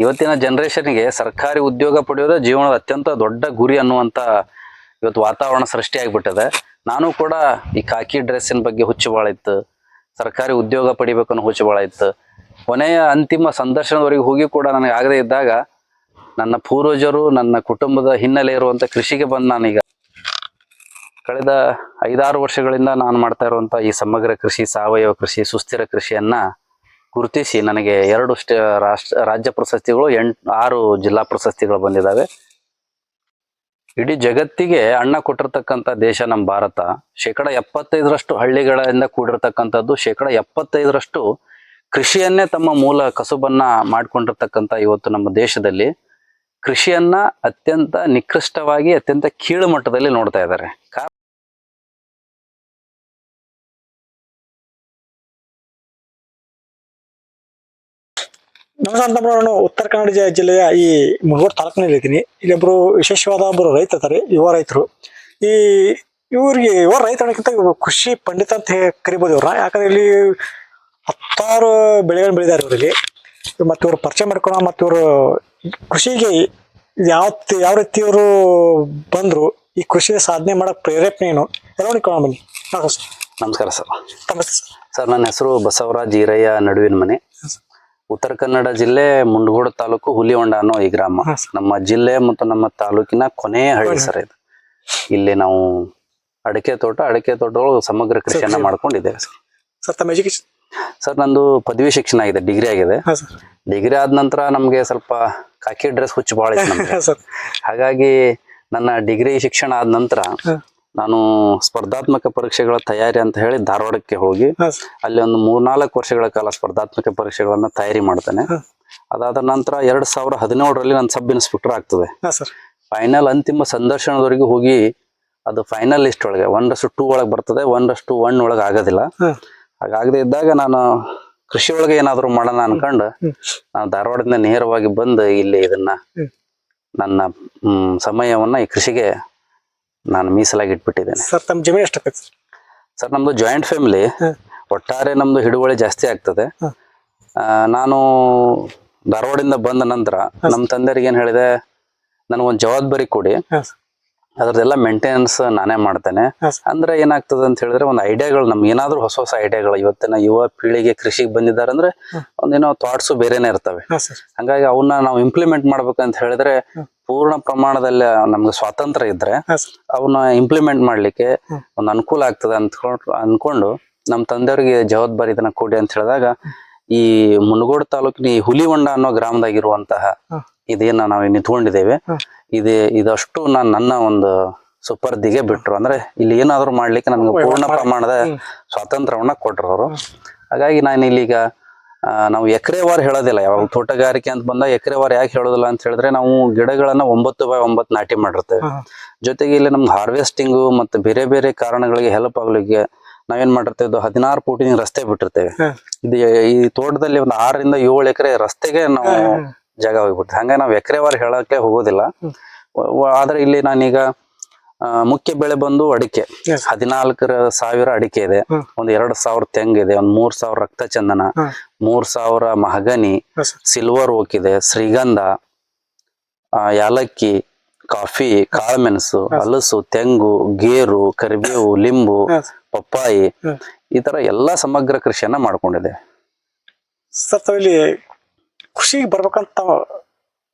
ಇವತ್ತಿನ ಜನರೇಷನ್ಗೆ ಸರ್ಕಾರಿ ಉದ್ಯೋಗ ಪಡೆಯೋದು ಜೀವನದ ಅತ್ಯಂತ ದೊಡ್ಡ ಗುರಿ ಅನ್ನುವಂತ ಇವತ್ತು ವಾತಾವರಣ ಸೃಷ್ಟಿಯಾಗ್ಬಿಟ್ಟಿದೆ ನಾನು ಕೂಡ ಈ ಕಾಕಿ ಡ್ರೆಸ್ಸಿನ ಬಗ್ಗೆ ಹುಚ್ಚು ಭಾಳ ಇತ್ತು. ಸರ್ಕಾರಿ ಉದ್ಯೋಗ ಪಡಿಬೇಕನ್ನು ಹುಚ್ಚು ಭಾಳ ಇತ್ತು. ಕೊನೆಯ ಅಂತಿಮ ಸಂದರ್ಶನದವರೆಗೆ ಹೋಗಿ ಕೂಡ ನನಗೆ ಆಗದೇ ಇದ್ದಾಗ ನನ್ನ ಪೂರ್ವಜರು, ನನ್ನ ಕುಟುಂಬದ ಹಿನ್ನೆಲೆ ಇರುವಂತ ಕೃಷಿಗೆ ಬಂದು ನಾನೀಗ ಕಳೆದ ಐದಾರು ವರ್ಷಗಳಿಂದ ನಾನು ಮಾಡ್ತಾ ಇರುವಂತ ಈ ಸಮಗ್ರ ಕೃಷಿ, ಸಾವಯವ ಕೃಷಿ, ಸುಸ್ಥಿರ ಕೃಷಿಯನ್ನ ಗುರುತಿಸಿ ನನಗೆ ಎರಡು ಸ್ಟೇ ರಾಷ್ಟ್ರ, ರಾಜ್ಯ ಪ್ರಶಸ್ತಿಗಳು, ಎಂಟು, ಆರು ಜಿಲ್ಲಾ ಪ್ರಶಸ್ತಿಗಳು ಬಂದಿದ್ದಾವೆ ಇಡೀ ಜಗತ್ತಿಗೆ ಅಣ್ಣ ಕೊಟ್ಟಿರ್ತಕ್ಕಂಥ ದೇಶ ನಮ್ಮ ಭಾರತ. ಶೇಕಡ ಎಪ್ಪತ್ತೈದರಷ್ಟು ಹಳ್ಳಿಗಳಿಂದ ಕೂಡಿರ್ತಕ್ಕಂಥದ್ದು, ಶೇಕಡ ಎಪ್ಪತ್ತೈದರಷ್ಟು ಕೃಷಿಯನ್ನೇ ತಮ್ಮ ಮೂಲ ಕಸುಬನ್ನ ಮಾಡಿಕೊಂಡಿರ್ತಕ್ಕಂಥ ಇವತ್ತು ನಮ್ಮ ದೇಶದಲ್ಲಿ. ಕೃಷಿಯನ್ನ ಅತ್ಯಂತ ನಿಕೃಷ್ಟವಾಗಿ, ಅತ್ಯಂತ ಕೀಳು ಮಟ್ಟದಲ್ಲಿ ನೋಡ್ತಾ ಇದ್ದಾರೆ. ನಮಸ್ಕಾರ ತಮ್ಮ ನಾನು ಉತ್ತರ ಕನ್ನಡ ಜಿಲ್ಲೆಯ ಈ ಮುನಗೋಡು ತಾಲೂಕಿನಲ್ಲಿ ಇದ್ದೀನಿ. ಇಲ್ಲೊಬ್ರು ವಿಶೇಷವಾದ ಒಬ್ಬರು ರೈತ ಇದ್ದಾರೆ ಯುವ ರೈತರು. ಈ ಇವ್ರಿಗೆ ಯುವ ರೈತ ಅನ್ನೋಕ್ಕಿಂತ ಇವ್ರು ಕೃಷಿ ಪಂಡಿತ ಅಂತ ಕರಿಬೋದು ಇವ್ರನ್ನ. ಯಾಕಂದ್ರೆ ಇಲ್ಲಿ ಹತ್ತಾರು ಬೆಳೆಗಳನ್ನ ಬೆಳೆದಾರೆ ಇವರಲ್ಲಿ ಮತ್ತು ಇವ್ರು ಪರಿಚಯ ಮಾಡ್ಕೊಳ ಮತ್ತು ಇವರು ಕೃಷಿಗೆ ಯಾವ ಯಾವ ರೀತಿ ಇವರು ಬಂದರು ಈ ಕೃಷಿ ಸಾಧನೆ ಮಾಡೋಕೆ ಪ್ರೇರೇಪಣೆ ಏನು? ಎಲ್ಲ ಬನ್ನಿ. ಸರ್. ನಮಸ್ಕಾರ ಸರ್. ನಮಸ್ತೆ ಸರ್. ಸರ್ ನನ್ನ ಹೆಸರು ಬಸವರಾಜ್ ಈರಯ್ಯ ನಡುವಿನ ಮನೆ. ಉತ್ತರ ಕನ್ನಡ ಜಿಲ್ಲೆ ಮುಂಡಗೋಡು ತಾಲೂಕು ಹುಲಿಹೊಂಡ ಅನ್ನೋ ಈ ಗ್ರಾಮ. ನಮ್ಮ ಜಿಲ್ಲೆ ಮತ್ತು ನಮ್ಮ ತಾಲೂಕಿನ ಕೊನೆಯ ಹಳ್ಳಿ ಸರ್ ಇದು. ಇಲ್ಲಿ ನಾವು ಅಡಿಕೆ ತೋಟ ಅಡಿಕೆ ತೋಟಗಳು ಸಮಗ್ರ ಕೃಷಿಯನ್ನ ಮಾಡ್ಕೊಂಡಿದ್ದೇವೆ ಸರ್. ಸರ್ ತಮ್ಮ ಎಜುಕೇಶನ್? ಸರ್ ನಂದು ಪದವಿ ಶಿಕ್ಷಣ ಆಗಿದೆ ಡಿಗ್ರಿ ಆಗಿದೆ. ಡಿಗ್ರಿ ಆದ ನಂತರ ನಮಗೆ ಸ್ವಲ್ಪ ಕಾಕಿ ಡ್ರೆಸ್ ಹುಚ್ಚು ಭಾಳ ಹಾಗಾಗಿ ನನ್ನ ಡಿಗ್ರಿ ಶಿಕ್ಷಣ ಆದ ನಂತರ ನಾನು ಸ್ಪರ್ಧಾತ್ಮಕ ಪರೀಕ್ಷೆಗಳ ತಯಾರಿ ಅಂತ ಹೇಳಿ ಧಾರವಾಡಕ್ಕೆ ಹೋಗಿ ಅಲ್ಲಿ ಒಂದು ಮೂರ್ನಾಲ್ಕು ವರ್ಷಗಳ ಕಾಲ ಸ್ಪರ್ಧಾತ್ಮಕ ಪರೀಕ್ಷೆಗಳನ್ನ ತಯಾರಿ ಮಾಡ್ತೇನೆ. ಅದಾದ ನಂತರ ಎರಡ್ ಸಾವಿರ ಹದಿನೇಳರಲ್ಲಿ ನಾನು ಸಬ್ ಇನ್ಸ್ಪೆಕ್ಟರ್ ಆಗ್ತದೆ. ಫೈನಲ್ ಅಂತಿಮ ಸಂದರ್ಶನದವರೆಗೂ ಹೋಗಿ ಅದು ಫೈನಲ್ ಲಿಸ್ಟ್ ಒಳಗೆ ಒಂದಷ್ಟು ಟೂ ಒಳಗೆ ಬರ್ತದೆ ಒಂದಷ್ಟು ಒನ್ ಒಳಗೆ ಆಗೋದಿಲ್ಲ. ಹಾಗಾಗದೇ ಇದ್ದಾಗ ನಾನು ಕೃಷಿ ಒಳಗೆ ಏನಾದರೂ ಮಾಡೋಣ ಅನ್ಕೊಂಡು. ನಾನು ಧಾರವಾಡದಿಂದ ನೇರವಾಗಿ ಬಂದು ಇಲ್ಲಿ ಇದನ್ನ ನನ್ನ ಸಮಯವನ್ನ ಈ ಕೃಷಿಗೆ ನಾನು ಮೀಸಲಾಗಿ ಇಟ್ಬಿಟ್ಟಿದ್ದೇನೆ. ಸರ್ ತಮ್ಮ ಜಮೀನು ಎಷ್ಟಾಗ್ತದೆ ಸರ್? ಸರ್ ನಮ್ದು ಜಾಯಿಂಟ್ ಫ್ಯಾಮಿಲಿ ಒಟ್ಟಾರೆ ನಮ್ದು ಹಿಡುವಳಿ ಜಾಸ್ತಿ ಆಗ್ತದೆ. ಆ, ನಾನು ಧಾರವಾಡದಿಂದ ಬಂದ ನಂತರ ನಮ್ಮ ತಂದೆಯರಿಗೆ ಏನು ಹೇಳಿದೆ ನನಗೊಂದು ಜವಾಬ್ದಾರಿ ಕೊಡಿ. ಹಾಂ. ಸರ್ ಅದ್ರದ್ದೆಲ್ಲ ಮೇಂಟೆನೆನ್ಸ್ ನಾನೇ ಮಾಡ್ತೇನೆ. ಅಂದ್ರೆ ಏನಾಗ್ತದೆ ಅಂತ ಹೇಳಿದ್ರೆ ಒಂದು ಐಡಿಯಾಗಳು ನಮ್ಗೆ ಏನಾದ್ರೂ ಹೊಸ ಹೊಸ ಐಡಿಯಾಗಳು ಇವತ್ತಿನ ಯುವ ಪೀಳಿಗೆ ಕೃಷಿಗೆ ಬಂದಿದ್ದಾರೆ ಅಂದ್ರೆ ಒಂದೇನೋ ಥಾಟ್ಸ್ ಬೇರೆನೆ ಇರ್ತವೆ. ಹಂಗಾಗಿ ಅವನ್ನ ನಾವು ಇಂಪ್ಲಿಮೆಂಟ್ ಮಾಡ್ಬೇಕಂತ ಹೇಳಿದ್ರೆ ಪೂರ್ಣ ಪ್ರಮಾಣದಲ್ಲಿ ನಮ್ಗೆ ಸ್ವಾತಂತ್ರ್ಯ ಇದ್ರೆ ಅವನ್ನ ಇಂಪ್ಲಿಮೆಂಟ್ ಮಾಡ್ಲಿಕ್ಕೆ. ಒಂದು ಅನುಕೂಲ ಆಗ್ತದೆ ಅಂತ ಅನ್ಕೊಂಡು ನಮ್ಮ ತಂದೆಯವ್ರಿಗೆ ಜವಾಬ್ದಾರಿ ಇದನ್ನ ಕೊಡಿ ಅಂತ ಹೇಳಿದಾಗ ಈ ಮುನಗೋಡ್ ತಾಲೂಕಿನ ಈ ಹುಲಿವಂಡ ಅನ್ನೋ ಗ್ರಾಮದಾಗಿರುವಂತಹ. ಇದೇನ ನಾವು ನಿಂತ್ಕೊಂಡಿದ್ದೇವೆ ತಗೊಂಡಿದ್ದೇವೆ ಇದೆ ಇದಷ್ಟು ನಾನು ನನ್ನ ಒಂದು ಸುಪರ್ದಿಗೆ ಬಿಟ್ರು. ಅಂದ್ರೆ ಇಲ್ಲಿ ಏನಾದ್ರು ಮಾಡ್ಲಿಕ್ಕೆ ನನ್ಗೆ ಪೂರ್ಣ ಪ್ರಮಾಣದ. ಸ್ವಾತಂತ್ರ್ಯವನ್ನ ಕೊಟ್ರು ಅವರು. ಹಾಗಾಗಿ ನಾನು ಇಲ್ಲಿಗ ನಾವು ಎಕರೆವಾರು ಹೇಳೋದಿಲ್ಲ. ಯಾವಾಗ ತೋಟಗಾರಿಕೆ ಅಂತ ಬಂದಾಗ ಎಕರೆವಾರು ಯಾಕೆ ಹೇಳೋದಿಲ್ಲ ಅಂತ ಹೇಳಿದ್ರೆ ನಾವು ಗಿಡಗಳನ್ನ ಒಂಬತ್ತು ಬೈ ಒಂಬತ್ತು ನಾಟಿ ಮಾಡಿರ್ತೇವೆ. ಜೊತೆಗೆ ಇಲ್ಲಿ ನಮ್ಗೆ ಹಾರ್ವೆಸ್ಟಿಂಗು ಮತ್ತೆ ಬೇರೆ ಬೇರೆ ಕಾರಣಗಳಿಗೆ ಹೆಲ್ಪ್ ಆಗ್ಲಿಕ್ಕೆ ನಾವೇನ್ ಮಾಡಿರ್ತೇವೆ? ಇದು ಹದಿನಾರು ಫೂಟಿನ ರಸ್ತೆ ಬಿಟ್ಟಿರ್ತೇವೆ. ಇದು ಈ ತೋಟದಲ್ಲಿ ಒಂದು ಆರರಿಂದ ಏಳು ಎಕರೆ ರಸ್ತೆಗೆ ನಾವು ಜಾಗ ಹೋಗ್ಬಿಟ್ಟು ಹಂಗ ನಾವು ಎಕರೆವಾರು ಹೇಳಕ್ಕೆ ಹೋಗೋದಿಲ್ಲ. ಆದ್ರೆ ಇಲ್ಲಿ ನಾನೀಗ ಮುಖ್ಯ ಬೆಳೆ ಬಂದು ಅಡಿಕೆ. ಹದಿನಾಲ್ಕರ ಸಾವಿರ ಅಡಿಕೆ ಇದೆ. ಒಂದ್ ಎರಡ್ ಸಾವಿರ ತೆಂಗಿದೆ ಒಂದ್ ಮೂರ್ ಸಾವಿರ ರಕ್ತ ಚಂದನ. ಮೂರ್ ಸಾವಿರ ಮಹಗನಿ. ಸಿಲ್ವರ್ ಓಕ್ ಇದೆ. ಶ್ರೀಗಂಧ ಆ, ಯಾಲಕ್ಕಿ ಕಾಫಿ ಕಾಳುಮೆಣಸು. ಹಲಸು ತೆಂಗು ಗೇರು ಕರಿಬೇವು ಲಿಂಬು ಪಪ್ಪಾಯಿ. ಈ ತರ ಎಲ್ಲಾ ಸಮಗ್ರ ಕೃಷಿಯನ್ನ ಮಾಡ್ಕೊಂಡಿದೆ. ತಾವು ಬರ್ಬೇಕಂತ ತಾವು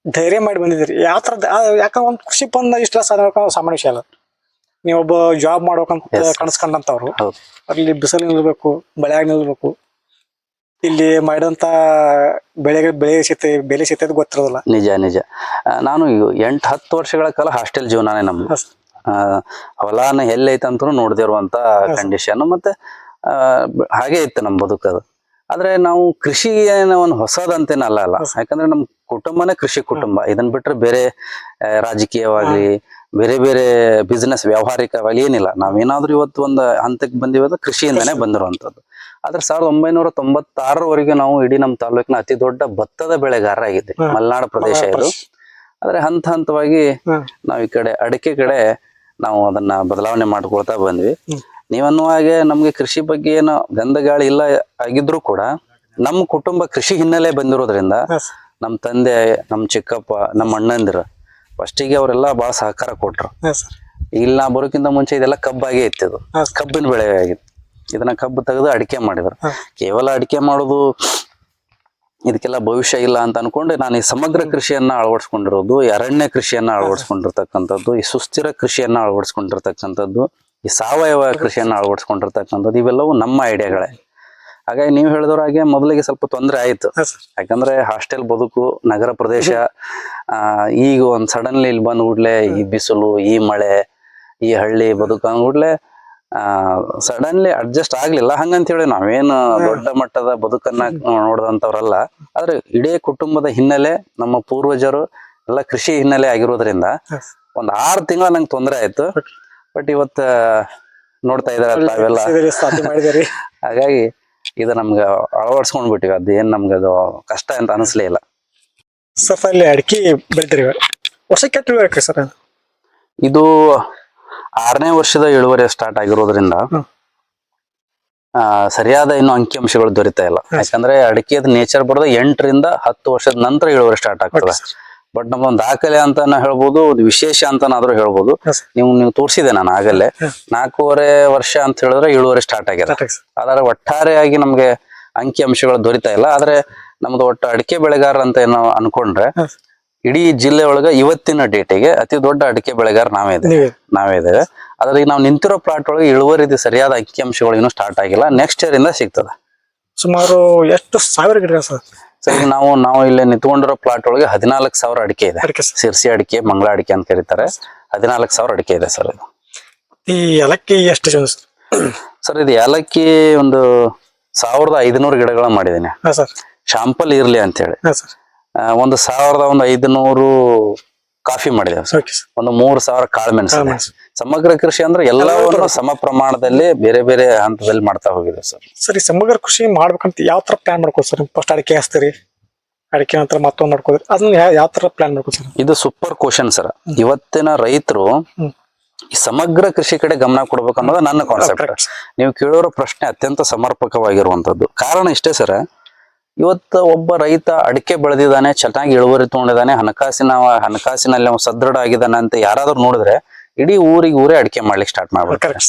ಧೈರ್ಯ ಮಾಡಿ ಬಂದಿದ್ದೀರಿ. ಯಾವ ಥರದ ಯಾಕಂದ್ರೆ ಒಂದು ಖುಷಿ ಬಂದ ಇಷ್ಟ ಸಾಮಾನ್ಯ ವಿಷಯ ಅಲ್ಲ. ನೀವೊಬ್ಬ ಜಾಬ್ ಮಾಡ್ಬೇಕಂತ. ಕನಸ್ಕೊಂಡಂತವ್ರು ಅಲ್ಲಿ ಬಿಸಿಲು ನಿಲ್ಬೇಕು ಬೆಳೆಯಾಗ ನಿಲ್ಬೇಕು. ಇಲ್ಲಿ ಮಾಡಿದಂತ ಬೆಳೆಗೆ ಬೆಳೆ ಸಿಗ್ತದೆ ಬೆಲೆ ಸಿಗ್ತದೆ ಗೊತ್ತಿರೋದಿಲ್ಲ. ನಿಜ ನಿಜ. ನಾನು ಎಂಟ್ ಹತ್ತು ವರ್ಷಗಳ ಕಾಲ ಹಾಸ್ಟೆಲ್ ಜೀವನನೇ ನಮ್ಮ ಹೊಲಾನ ಎಲ್ಲೈತೆ ಅಂತೂ ನೋಡದೇ ಇರುವಂತ ಕಂಡೀಷನ್ ಮತ್ತೆ ಹಾಗೆ ಇತ್ತು ನಮ್ ಬದುಕದು. ಆದ್ರೆ ನಾವು ಕೃಷಿ ಏನೋ ಒಂದು ಹೊಸದಂತೇನ ಅಲ್ಲ ಅಲ್ಲ. ಯಾಕಂದ್ರೆ ನಮ್ ಕುಟುಂಬನೇ ಕೃಷಿ ಕುಟುಂಬ. ಇದನ್ ಬಿಟ್ರೆ ಬೇರೆ ರಾಜಕೀಯವಾಗಿ ರಾಜಕೀಯವಾಗ್ಲಿ ಬೇರೆ ಬೇರೆ ಬಿಸ್ನೆಸ್ ವ್ಯಾವಹಾರಿಕವಾಗಿ ಏನಿಲ್ಲ. ನಾವೇನಾದ್ರೂ ಇವತ್ತು ಒಂದು ಹಂತಕ್ಕೆ ಬಂದಿವತ್ತು ಕೃಷಿಯಿಂದನೇ ಬಂದಿರುವಂತದ್ದು ಆದ್ರೆ ಸಾವಿರದ ಒಂಬೈನೂರ ತೊಂಬತ್ತಾರರವರೆಗೆ ನಾವು ಇಡೀ ನಮ್ಮ ತಾಲೂಕಿನ ಅತಿ ದೊಡ್ಡ ಭತ್ತದ ಬೆಳೆಗಾರ ಆಗಿದ್ದೆ ಹ್ಮ್. ಮಲೆನಾಡು ಪ್ರದೇಶ ಇದು. ಆದ್ರೆ ಹಂತ ಹಂತವಾಗಿ. ನಾವು ಈ ಕಡೆ ಅಡಿಕೆ ಕಡೆ ನಾವು ಅದನ್ನ ಬದಲಾವಣೆ ಮಾಡ್ಕೊಳ್ತಾ ಬಂದ್ವಿ. ಹ್ಮ್. ನೀವನ್ನುವ ಹಾಗೆ ನಮ್ಗೆ ಕೃಷಿ ಬಗ್ಗೆ ಏನೋ ಗಂಧ ಗಾಳಿ ಇಲ್ಲ ಆಗಿದ್ರು ಕೂಡ ನಮ್ಮ ಕುಟುಂಬ ಕೃಷಿ ಹಿನ್ನೆಲೆ ಬಂದಿರೋದ್ರಿಂದ ನಮ್ಮ ತಂದೆ ನಮ್ಮ ಚಿಕ್ಕಪ್ಪ ನಮ್ಮ ಅಣ್ಣಂದಿರು ಫಸ್ಟಿಗೆ ಅವರೆಲ್ಲ ಬಹಳ ಸಹಕಾರ ಕೊಟ್ರು. ಇಲ್ಲಿ ನಾ ಬರೋಕ್ಕಿಂತ ಮುಂಚೆ ಇದೆಲ್ಲ ಕಬ್ಬಾಗೆ ಇತ್ತು ಕಬ್ಬಿನ ಬೆಳೆ ಆಗಿತ್ತು. ಇದನ್ನ ಕಬ್ಬು ತೆಗೆದು ಅಡಿಕೆ ಮಾಡಿದ್ರು. ಕೇವಲ ಅಡಿಕೆ ಮಾಡೋದು ಇದಕ್ಕೆಲ್ಲ ಭವಿಷ್ಯ ಇಲ್ಲ ಅಂತ ಅನ್ಕೊಂಡು ನಾನು ಈ ಸಮಗ್ರ ಕೃಷಿಯನ್ನ ಅಳವಡಿಸ್ಕೊಂಡಿರೋದು ಅರಣ್ಯ ಕೃಷಿಯನ್ನ ಅಳವಡಿಸ್ಕೊಂಡಿರ್ತಕ್ಕಂಥದ್ದು ಈ ಸುಸ್ಥಿರ ಕೃಷಿಯನ್ನ ಅಳವಡಿಸ್ಕೊಂಡಿರ್ತಕ್ಕಂಥದ್ದು ಈ ಸಾವಯವ ಕೃಷಿಯನ್ನು ಅಳವಡಿಸ್ಕೊಂಡಿರ್ತಕ್ಕಂಥದ್ದು ಇವೆಲ್ಲವೂ ನಮ್ಮ ಐಡಿಯಾಗಳೇ. ಹಾಗಾಗಿ ನೀವು ಹೇಳಿದವ್ರ ಹಾಗೆ ಮೊದಲಿಗೆ ಸ್ವಲ್ಪ ತೊಂದರೆ ಆಯಿತು. ಯಾಕಂದ್ರೆ ಹಾಸ್ಟೆಲ್ ಬದುಕು ನಗರ ಪ್ರದೇಶ ಆ, ಈಗ ಒಂದು ಸಡನ್ಲಿ ಇಲ್ಲಿ ಬಂದ್ಬಿಡ್ಲೆ ಈ ಬಿಸಿಲು ಈ ಮಳೆ ಈ ಹಳ್ಳಿ ಬದುಕು ಅಂದ್ಬಿಡ್ಲೆ ಆ ಸಡನ್ಲಿ ಅಡ್ಜಸ್ಟ್ ಆಗ್ಲಿಲ್ಲ. ಹಂಗಂತ ಹೇಳಿ ನಾವೇನು ದೊಡ್ಡ ಮಟ್ಟದ ಬದುಕನ್ನ ನೋಡಿದಂಥವ್ರಲ್ಲ ಆದ್ರೆ ಇಡೀ ಕುಟುಂಬದ ಹಿನ್ನೆಲೆ ನಮ್ಮ ಪೂರ್ವಜರು ಎಲ್ಲ ಕೃಷಿ ಹಿನ್ನೆಲೆ ಆಗಿರೋದ್ರಿಂದ ಒಂದ್ ಆರು ತಿಂಗಳ ನಂಗೆ ತೊಂದರೆ ಆಯ್ತು. ಬಟ್ ಇವತ್ತ ನೋಡ್ತಾ ಇದಾರೆ ತಾವೆಲ್ಲ. ಹಾಗಾಗಿ ಇದು ನಮ್ಗೆ ಅಳವಡಿಸ್ಕೊಂಡ್ ಬಿಟ್ಟಿವಿ ಅದು ಏನು ನಮ್ಗೆ ಅದು ಕಷ್ಟ ಅಂತ ಅನಿಸ್ಲೇ ಇಲ್ಲ. ಸರ್ ಅಲ್ಲಿ ಅಡಿಕೆ ಬೆಳಿತೀರಿ ವರ್ಷಕ್ಕೆ ಇಳಿಬೇಕು ಸರ್ ಇದು ಆರನೇ ವರ್ಷದ ಇಳುವರಿ ಸ್ಟಾರ್ಟ್ ಆಗಿರೋದ್ರಿಂದ ಸರಿಯಾದ ಇನ್ನು ಅಂಕಿಅಂಶಗಳು ದೊರೀತಾ ಇಲ್ಲ. ಯಾಕಂದ್ರೆ ಅಡಿಕೆದ ನೇಚರ್ ಬರೋದು ಎಂಟರಿಂದ ಹತ್ತು ವರ್ಷದ ನಂತರ ಇಳುವರಿ ಸ್ಟಾರ್ಟ್ ಆಗ್ತದೆ. ಬಟ್ ನಮ್ಮೊಂದು ದಾಖಲೆ ಅಂತ ಹೇಳ್ಬೋದು ಒಂದು ವಿಶೇಷ ಅಂತನಾದ್ರೂ ಹೇಳ್ಬೋದು. ನೀವು ನೀವು ತೋರಿಸಿದೆ ನಾನು ಆಗಲೇ. ಹ್ಮ್. ನಾಲ್ಕೂವರೆ ವರ್ಷ ಅಂತ ಹೇಳಿದ್ರೆ ಇಳುವರಿ ಸ್ಟಾರ್ಟ್ ಆಗಿದೆ ಸ್ಟಾರ್ಟ್ ಆಗಿ ಸರ್ ಆದರೆ ಒಟ್ಟಾರೆಯಾಗಿ ನಮ್ಗೆ ಅಂಕಿ ಅಂಶಗಳು ದೊರಿತಾ ಇಲ್ಲ. ಆದ್ರೆ ನಮ್ದು ಒಟ್ಟು ಅಡಿಕೆ ಬೆಳೆಗಾರ ಅಂತ ಏನೋ ಅನ್ಕೊಂಡ್ರೆ ಇಡೀ ಜಿಲ್ಲೆ ಒಳಗ ಇವತ್ತಿನ ಡೇಟಿಗೆ ಅತಿ ದೊಡ್ಡ ಅಡಿಕೆ ಬೆಳೆಗಾರ ನಾವೇ ಇದ್ದೇವೆ. ನಾವೇ? ಇದ್ದೇವೆ. ಆದ್ರೆ ಈಗ ನಾವು ನಿಂತಿರೋ ಪ್ಲಾಟ್ ಒಳಗೆ ಇಳುವರಿ ಸರಿಯಾದ ಅಂಕಿ ಅಂಶಗಳು ಇನ್ನೂ ಸ್ಟಾರ್ಟ್ ಆಗಿಲ್ಲ. ನೆಕ್ಸ್ಟ್ ಇಯರ್ ಇಂದ ಸಿಗ್ತದೆ. ಸುಮಾರು ಎಷ್ಟು ಸಾವಿರ ಗಿಡ ಸರ್? ಸರ್ ನಾವು ನಾವು ಇಲ್ಲಿ ನಿಂತ್ಕೊಂಡಿರೋ ಪ್ಲಾಟ್ ಒಳಗೆ ಹದಿನಾಲ್ಕು ಸಾವಿರ ಅಡಿಕೆ ಇದೆ. ಅಡಿಕೆ ಸರ್. ಸಿರ್ಸಿ ಅಡಿಕೆ ಮಂಗಳ ಅಡಿಕೆ ಅಂತ ಕರೀತಾರೆ. ಹದಿನಾಲ್ಕು ಸಾವಿರ ಅಡಿಕೆ ಇದೆ ಸರ್ ಇದು. ಈ ಏಲಕ್ಕಿ ಎಷ್ಟು ಜನ ಸರ್? ಸರ್ ಇದು ಏಲಕ್ಕಿ ಒಂದು ಸಾವಿರದ ಐದುನೂರು ಗಿಡಗಳ ಮಾಡಿದ್ದೀನಿ. ಹಾಂ ಸರ್. ಶಾಂಪಲ್ ಇರ್ಲಿ ಅಂತ ಹೇಳಿ. ಹಾಂ ಸರ್. ಆ, ಒಂದು ಸಾವಿರದ ಒಂದು ಐದುನೂರು ಕಾಫಿ ಮಾಡಿದೆ ಸರ್. Okay sir. ಒಂದು ಮೂರು ಸಾವಿರ ಕಾಳು ಮೆಣಸು ಇದೆ. ಮೆಣಸು. ಸಮಗ್ರ ಕೃಷಿ ಅಂದ್ರೆ ಎಲ್ಲವನ್ನು ಸಮ ಪ್ರಮಾಣದಲ್ಲಿ ಬೇರೆ ಬೇರೆ ಹಂತದಲ್ಲಿ ಮಾಡ್ತಾ ಹೋಗಿದೆ ಸರ್. ಸರಿ ಸಮಗ್ರ ಕೃಷಿ ಮಾಡ್ಬೇಕಂತ ಯಾವ ತರ ಪ್ಲಾನ್ ಮಾಡ್ಕೋದು ಸರ್? ಫಸ್ಟ್ ಅಡಿಕೆ ಹಾಸ್ತೀರಿ ಅಡಿಕೆ ನಂತರ ಮತ್ತೊಂದು ಮಾಡ್ಕೋದ್ರಿ ಅದನ್ನ ಯಾವ ತರ ಪ್ಲಾನ್ ಮಾಡ್ಕೋದು ಸರ್? ಇದು ಸೂಪರ್ ಕ್ವಶನ್ ಸರ್. ಇವತ್ತಿನ ರೈತರು ಈ ಸಮಗ್ರ ಕೃಷಿ ಕಡೆ ಗಮನ ಕೊಡ್ಬೇಕು ಅನ್ನೋದು ನನ್ನ ಕಾನ್ಸೆಪ್ಟ್ ನೀವು ಕೇಳೋರ ಪ್ರಶ್ನೆ ಅತ್ಯಂತ ಸಮರ್ಪಕವಾಗಿರುವಂತದ್ದು ಕಾರಣ ಇಷ್ಟೇ ಸರ್ ಇವತ್ತು ಒಬ್ಬ ರೈತ ಅಡಿಕೆ ಬೆಳೆದಿದ್ದಾನೆ ಚೆನ್ನಾಗಿ ಇಳುವರಿ ತಗೊಂಡಿದ್ದಾನೆ ಹಣಕಾಸಿನ ಹಣಕಾಸಿನಲ್ಲಿ ಸದೃಢ ಆಗಿದ್ದಾನೆ ಅಂತ ಯಾರಾದ್ರೂ ನೋಡಿದ್ರೆ ಇಡೀ ಊರಿಗೆ ಊರೇ ಅಡಿಕೆ ಮಾಡ್ಲಿಕ್ಕೆ ಸ್ಟಾರ್ಟ್ ಮಾಡ್ಬಿಡ್ತಾರೆ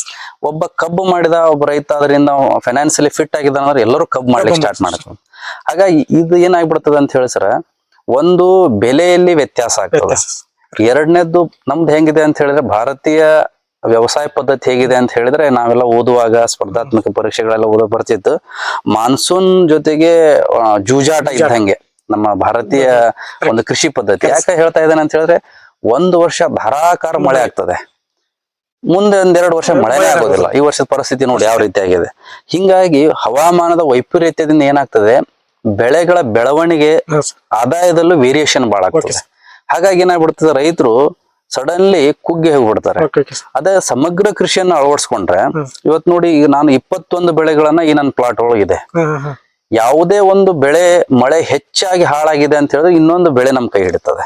ಒಬ್ಬ ಕಬ್ಬು ಮಾಡಿದ ಒಬ್ಬ ರೈತ ಅದರಿಂದ ಫೈನಾನ್ಸಿಯಲಿ ಫಿಟ್ ಆಗಿದ ಅಂದ್ರೆ ಎಲ್ಲರೂ ಕಬ್ಬು ಮಾಡ್ಲಿಕ್ಕೆ ಸ್ಟಾರ್ಟ್ ಮಾಡ್ತಾರೆ. ಹಾಗಾಗಿ ಇದು ಏನಾಗ್ಬಿಡ್ತದೆ ಅಂತ ಹೇಳಿ ಸರ್ ಒಂದು ಬೆಲೆಯಲ್ಲಿ ವ್ಯತ್ಯಾಸ ಆಗ್ತದೆ. ಎರಡನೇದ್ದು ನಮ್ದು ಹೆಂಗಿದೆ ಅಂತ ಹೇಳಿದ್ರೆ ಭಾರತೀಯ ವ್ಯವಸಾಯ ಪದ್ಧತಿ ಹೇಗಿದೆ ಅಂತ ಹೇಳಿದ್ರೆ ನಾವೆಲ್ಲ ಓದುವಾಗ ಸ್ಪರ್ಧಾತ್ಮಕ ಪರೀಕ್ಷೆಗಳೆಲ್ಲ ಓದೋ ಬರ್ತಿತ್ತು ಮಾನ್ಸೂನ್ ಜೊತೆಗೆ ಜೂಜಾಟ ಇದ್ದಂಗೆ ನಮ್ಮ ಭಾರತೀಯ ಒಂದು ಕೃಷಿ ಪದ್ಧತಿ. ಯಾಕೆ ಹೇಳ್ತಾ ಇದ್ದಾನೆ ಅಂತ ಹೇಳಿದ್ರೆ ಒಂದು ವರ್ಷ ಧಾರಾಕಾರ ಮಳೆ ಆಗ್ತದೆ. ಮುಂದೆ ಒಂದೆರಡು ವರ್ಷ ಮಳೆನೇ ಆಗೋದಿಲ್ಲ. ಈ ವರ್ಷದ ಪರಿಸ್ಥಿತಿ ನೋಡಿ ಯಾವ ರೀತಿ ಆಗಿದೆ. ಹಿಂಗಾಗಿ ಹವಾಮಾನದ ವೈಪರೀತ್ಯದಿಂದ ಏನಾಗ್ತದೆ? ಬೆಳೆಗಳ ಬೆಳವಣಿಗೆ ಆದಾಯದಲ್ಲೂ ವೇರಿಯೇಷನ್ ಬಹಳ ಆಗ್ತದೆ. ಹಾಗಾಗಿ ಏನಾಗ್ಬಿಡ್ತದೆ? ರೈತರು ಸಡನ್ಲಿ ಕುಗ್ಗಿ ಹೋಗ್ಬಿಡ್ತಾರೆ. ಅದೇ ಸಮಗ್ರ ಕೃಷಿಯನ್ನು ಅಳವಡಿಸ್ಕೊಂಡ್ರೆ ಇವತ್ತು ಇವತ್ ನೋಡಿ ಈಗ ನಾನು ಇಪ್ಪತ್ತೊಂದು ಬೆಳೆಗಳನ್ನ ಈ ನನ್ನ ಪ್ಲಾಟ್ ಒಳಗಿದೆ. ಯಾವುದೇ ಒಂದು ಬೆಳೆ ಮಳೆ ಹೆಚ್ಚಾಗಿ ಹಾಳಾಗಿದೆ ಅಂತ ಹೇಳಿದ್ರೆ ಇನ್ನೊಂದು ಬೆಳೆ ನಮ್ ಕೈ ಹಿಡಿತದೆ.